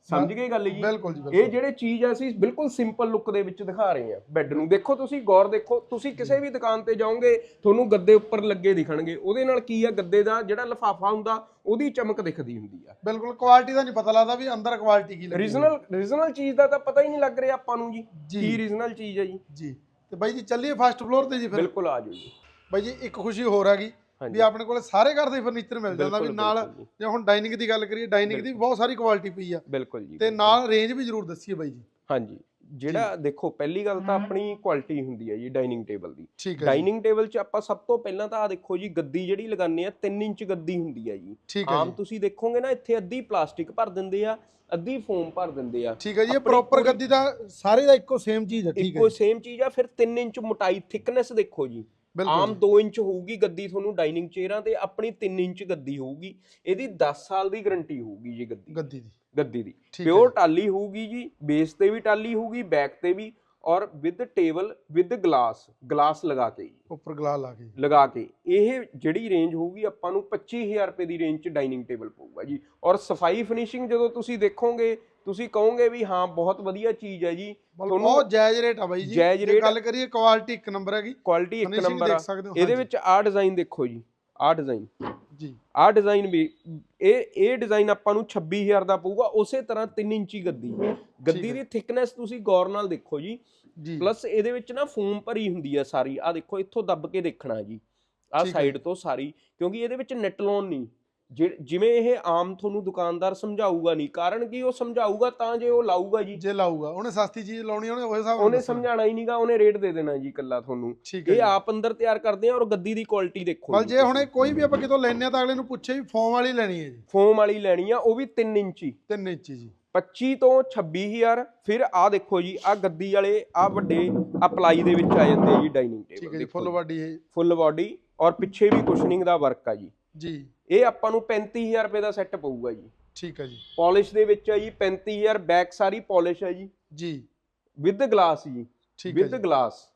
ਸਮਝ ਗਏ ਗੱਲ ਜੀ? ਬਿਲਕੁਲ ਜੀ ਇਹ ਜਿਹੜੇ ਚੀਜ਼ ਆ ਅਸੀਂ ਬਿਲਕੁਲ ਸਿੰਪਲ ਲੁੱਕ ਦੇ ਵਿੱਚ ਦਿਖਾ ਰਹੇ ਹਾਂ ਬੈੱਡ ਨੂੰ। ਦੇਖੋ ਤੁਸੀਂ ਗੌਰ ਦੇਖੋ ਤੁਸੀਂ ਕਿਸੇ ਵੀ ਦੁਕਾਨ ਤੇ ਜਾਓਗੇ ਤੁਹਾਨੂੰ ਗੱਦੇ ਉੱਪਰ ਲੱਗੇ ਦਿਖਣਗੇ। ਉਹਦੇ ਨਾਲ ਕੀ ਆ ਗੱਦੇ ਦਾ ਜਿਹੜਾ ਲਫਾਫਾ ਹੁੰਦਾ ਉਹਦੀ ਚਮਕ ਦਿਖਦੀ ਹੁੰਦੀ ਆ। ਬਿਲਕੁਲ ਕੁਆਲਿਟੀ ਦਾ ਨਹੀਂ ਪਤਾ ਲੱਗਦਾ ਵੀ ਅੰਦਰ ਕੁਆਲਿਟੀ ਕੀ ਲੱਗੀ ਰੀਜਨਲ ਰੀਜਨਲ ਚੀਜ਼ ਦਾ ਤਾਂ ਪਤਾ ਹੀ ਨਹੀਂ ਲੱਗ ਰਿਹਾ ਆਪਾਂ ਨੂੰ ਜੀ ਜੀ। ਕੀ ਰੀਜਨਲ ਚੀਜ਼ ਹੈ ਜੀ। ਜੀ। ਤੇ ਬਾਈ ਜੀ ਚੱਲੀਏ ਫਸਟ ਫਲੋਰ ਤੇ ਜੀ ਫਿਰ। ਬਿਲਕੁਲ ਆ ਜਾਓ ਜੀ। ਬਾਈ ਜੀ ਇੱਕ ਖੁਸ਼ੀ ਹੋਰ ਹੈਗੀ। ਵੀ ਆਪਣੇ ਕੋਲ ਸਾਰੇ ਘਰ ਦੇ ਫਰਨੀਚਰ ਮਿਲ ਜਾਂਦਾ ਵੀ ਨਾਲ ਜੀ। ਹੁਣ ਡਾਈਨਿੰਗ ਦੀ ਗੱਲ ਕਰੀਏ ਡਾਈਨਿੰਗ ਦੀ ਵੀ ਬਹੁਤ ਸਾਰੀ ਕੁਆਲਿਟੀ ਪਈ ਆ। ਬਿਲਕੁਲ ਜੀ ਤੇ ਨਾਲ ਰੇਂਜ ਵੀ ਜ਼ਰੂਰ ਦੱਸੀਏ ਬਾਈ ਜੀ। ਹਾਂਜੀ ਜਿਹੜਾ ਦੇਖੋ ਪਹਿਲੀ ਗੱਲ ਤਾਂ ਆਪਣੀ ਕੁਆਲਿਟੀ ਹੁੰਦੀ ਹੈ ਜੀ ਡਾਈਨਿੰਗ ਟੇਬਲ ਦੀ। ਡਾਈਨਿੰਗ ਟੇਬਲ 'ਚ ਆਪਾਂ ਸਭ ਤੋਂ ਪਹਿਲਾਂ ਤਾਂ ਆ ਦੇਖੋ ਜੀ ਗੱਦੀ ਜਿਹੜੀ ਲਗਾਉਂਦੇ ਆ 3 ਇੰਚ ਗੱਦੀ ਹੁੰਦੀ ਹੈ ਜੀ। ਆਮ ਤੁਸੀਂ ਦੇਖੋਗੇ ਨਾ ਇੱਥੇ ਅੱਧੀ ਪਲਾਸਟਿਕ ਭਰ ਦਿੰਦੇ ਆ ਅੱਧੀ ਫੋਮ ਭਰ ਦਿੰਦੇ ਆ। ਠੀਕ ਹੈ ਜੀ ਇਹ ਪ੍ਰੋਪਰ ਪੂਰੀ- ਗੱਦੀ ਦਾ ਸਾਰੇ ਦਾ ਇੱਕੋ ਸੇਮ ਚੀਜ਼ ਹੈ ਠੀਕ ਹੈ ਇੱਕੋ ਸੇਮ ਚੀਜ਼ ਆ ਫਿਰ 3 ਇੰਚ ਮੋਟਾਈ ਥਿਕਨੈਸ ਦੇਖੋ ਜੀ। ਆਮ ਜੀ। 2 ਇੰਚ ਹੋਊਗੀ ਗੱਦੀ ਤੁਹਾਨੂੰ ਡਾਈਨਿੰਗ ਚੇਅਰਾਂ ਤੇ ਆਪਣੀ 3 ਇੰਚ ਗੱਦੀ ਹੋਊਗੀ। ਇਹਦੀ 10 ਸਾਲ ਦੀ ਗਾਰੰਟੀ ਹੋਊਗੀ ਜੀ ਗੱਦੀ ਗੱਦੀ ਦੀ। ਗੱਦੀ ਦੀ। ਪਿਓਰ ਟਾਲੀ ਹੋਊਗੀ ਜੀ ਬੇਸ ਤੇ ਵੀ ਟਾਲੀ ਹੋਊਗੀ ਬੈਕ ਤੇ ਵੀ ਔਰ with table with glass glass ਲਗਾ ਕੇ ਉੱਪਰ ਗਲਾ ਲਾ ਕੇ। ਲਗਾ ਕੇ। ਇਹ ਜਿਹੜੀ ਰੇਂਜ ਹੋਊਗੀ ਆਪਾਂ ਨੂੰ 25000 ਰੁਪਏ ਦੀ ਰੇਂਜ 'ਚ ਡਾਈਨਿੰਗ ਟੇਬਲ ਪਊਗਾ ਜੀ। ਔਰ ਸਫ਼ਾਈ ਫਿਨਿਸ਼ਿੰਗ ਜਦੋਂ ਤੁਸੀਂ ਦੇਖੋਗੇ ਤੁਸੀਂ ਕਹੋਗੇ ਵੀ ਹਾਂ ਬਹੁਤ ਵਧੀਆ ਚੀਜ਼ ਹੈ ਜੀ। ਮਤਲਬ ਬਹੁਤ ਜਾਇਜ਼ ਰੇਟ ਆ ਬਾਈ ਜੀ। ਜਾਇਜ਼ ਆ। ਗੱਲ ਕਰੀਏ ਕੁਆਲਿਟੀ ਇੱਕ ਨੰਬਰ ਹੈਗੀ। ਕੁਆਲਿਟੀ ਇੱਕ ਨੰਬਰ ਆ। ਇਹਦੇ। ਵਿੱਚ ਆਹ ਡਿਜ਼ਾਈਨ ਦੇਖੋ ਜੀ ਆਹ ਡਿਜ਼ਾਈਨ ਜੀ। ਆਹ ਡਿਜ਼ਾਈਨ ਵੀ ਇਹ ਇਹ ਡਿਜ਼ਾਈਨ ਆਪਾਂ ਨੂੰ 26000 ਦਾ ਪਊਗਾ ਉਸੇ ਤਰ੍ਹਾਂ 3 ਇੰਚੀ ਗੱਦੀ। ਗੱਦੀ ਦੀ ਥਿਕਨੈਸ ਤੁਸੀਂ ਗੌਰ ਨਾਲ ਦੇਖੋ ਜੀ। ਜੀ। ਪਲੱਸ ਇਹਦੇ ਵਿੱਚ ਨਾ ਫੋਮ ਭਰੀ ਹੁੰਦੀ ਆ ਸਾਰੀ। ਆ ਦੇਖੋ ਇੱਥੋਂ ਦੱਬ ਕੇ ਦੇਖਣਾ ਜੀ। ਆ। ਸਾਈਡ ਤੋਂ ਸਾਰੀ। ਕਿਉਂਕਿ ਇਹਦੇ ਵਿੱਚ ਨੈਟਲੋਨ ਨਹੀਂ। ਜਿਵੇਂ ਇਹ ਆਮ ਤੁਹਾਨੂੰ ਦੁਕਾਨਦਾਰ ਸਮਝਾਊਗਾ ਨਹੀਂ ਕਾਰਨ ਕੀ ਉਹ ਸਮਝਾਊਗਾ ਤਾਂ ਜੇ ਉਹ ਲਾਊਗਾ ਜੀ। ਜੇ ਲਾਊਗਾ ਉਹਨੇ ਸਸਤੀ ਚੀਜ਼ ਲਾਉਣੀ ਉਹਨੇ ਉਸ ਹਿਸਾਬ ਉਹਨੇ। ਸਮਝਾਣਾ ਹੀ ਨਹੀਂਗਾ ਉਹਨੇ ਰੇਟ ਦੇ ਦੇਣਾ ਜੀ ਇਕੱਲਾ ਤੁਹਾਨੂੰ। ਠੀਕ ਹੈ ਇਹ। ਆਪ ਅੰਦਰ ਤਿਆਰ ਕਰਦੇ ਆ ਔਰ ਗੱਦੀ ਦੀ ਕੁਆਲਿਟੀ ਦੇਖੋ ਮਤਲਬ ਜੀ। ਹੁਣ ਕੋਈ ਵੀ ਆਪਾਂ ਕਿਤੋਂ ਲੈਣੇ ਆ ਤਾਂ ਅਗਲੇ ਨੂੰ ਪੁੱਛੇ ਵੀ ਫੋਮ ਵਾਲੀ ਲੈਣੀ ਹੈ ਜੀ। ਫੋਮ ਵਾਲੀ ਲੈਣੀ ਆ ਉਹ ਵੀ 3 ਇੰਚੀ। 3 ਇੰਚੀ ਜੀ। 25 ਤੋਂ 26000 ਫਿਰ ਆ ਦੇਖੋ ਜੀ ਆ ਗੱਦੀ ਵਾਲੇ ਆ ਵੱਡੇ ਆ ਪਲਾਈ ਦੇ ਵਿੱਚ ਆ ਜਾਂਦੇ ਜੀ ਡਾਈਨਿੰਗ ਠੀਕ ਟੇਬਲ ਹੈ ਜੀ ਫੁੱਲ ਬਾਡੀ ਇਹ ਫੁੱਲ ਬਾਡੀ ਔਰ ਪਿੱਛੇ ਵੀ ਕੁਸ਼ਨਿੰਗ ਦਾ ਵਰਕ ਆ ਜੀ। ਜੀ। ਇਹ ਆਪਾਂ ਨੂੰ 35000 ਰੁਪਏ ਦਾ ਸੈੱਟ ਪਊਗਾ ਜੀ। ਠੀਕ ਹੈ ਜੀ। ਪਾਲਿਸ਼ ਦੇ ਵਿੱਚ ਹੈ ਜੀ 35000 ਬੈਕ ਸਾਰੀ ਪਾਲਿਸ਼ ਹੈ ਜੀ। ਜੀ। ਵਿਦ ਗਲਾਸ ਜੀ। ਠੀਕ ਹੈ ਵਿਦ ਜੀ। ਗਲਾਸ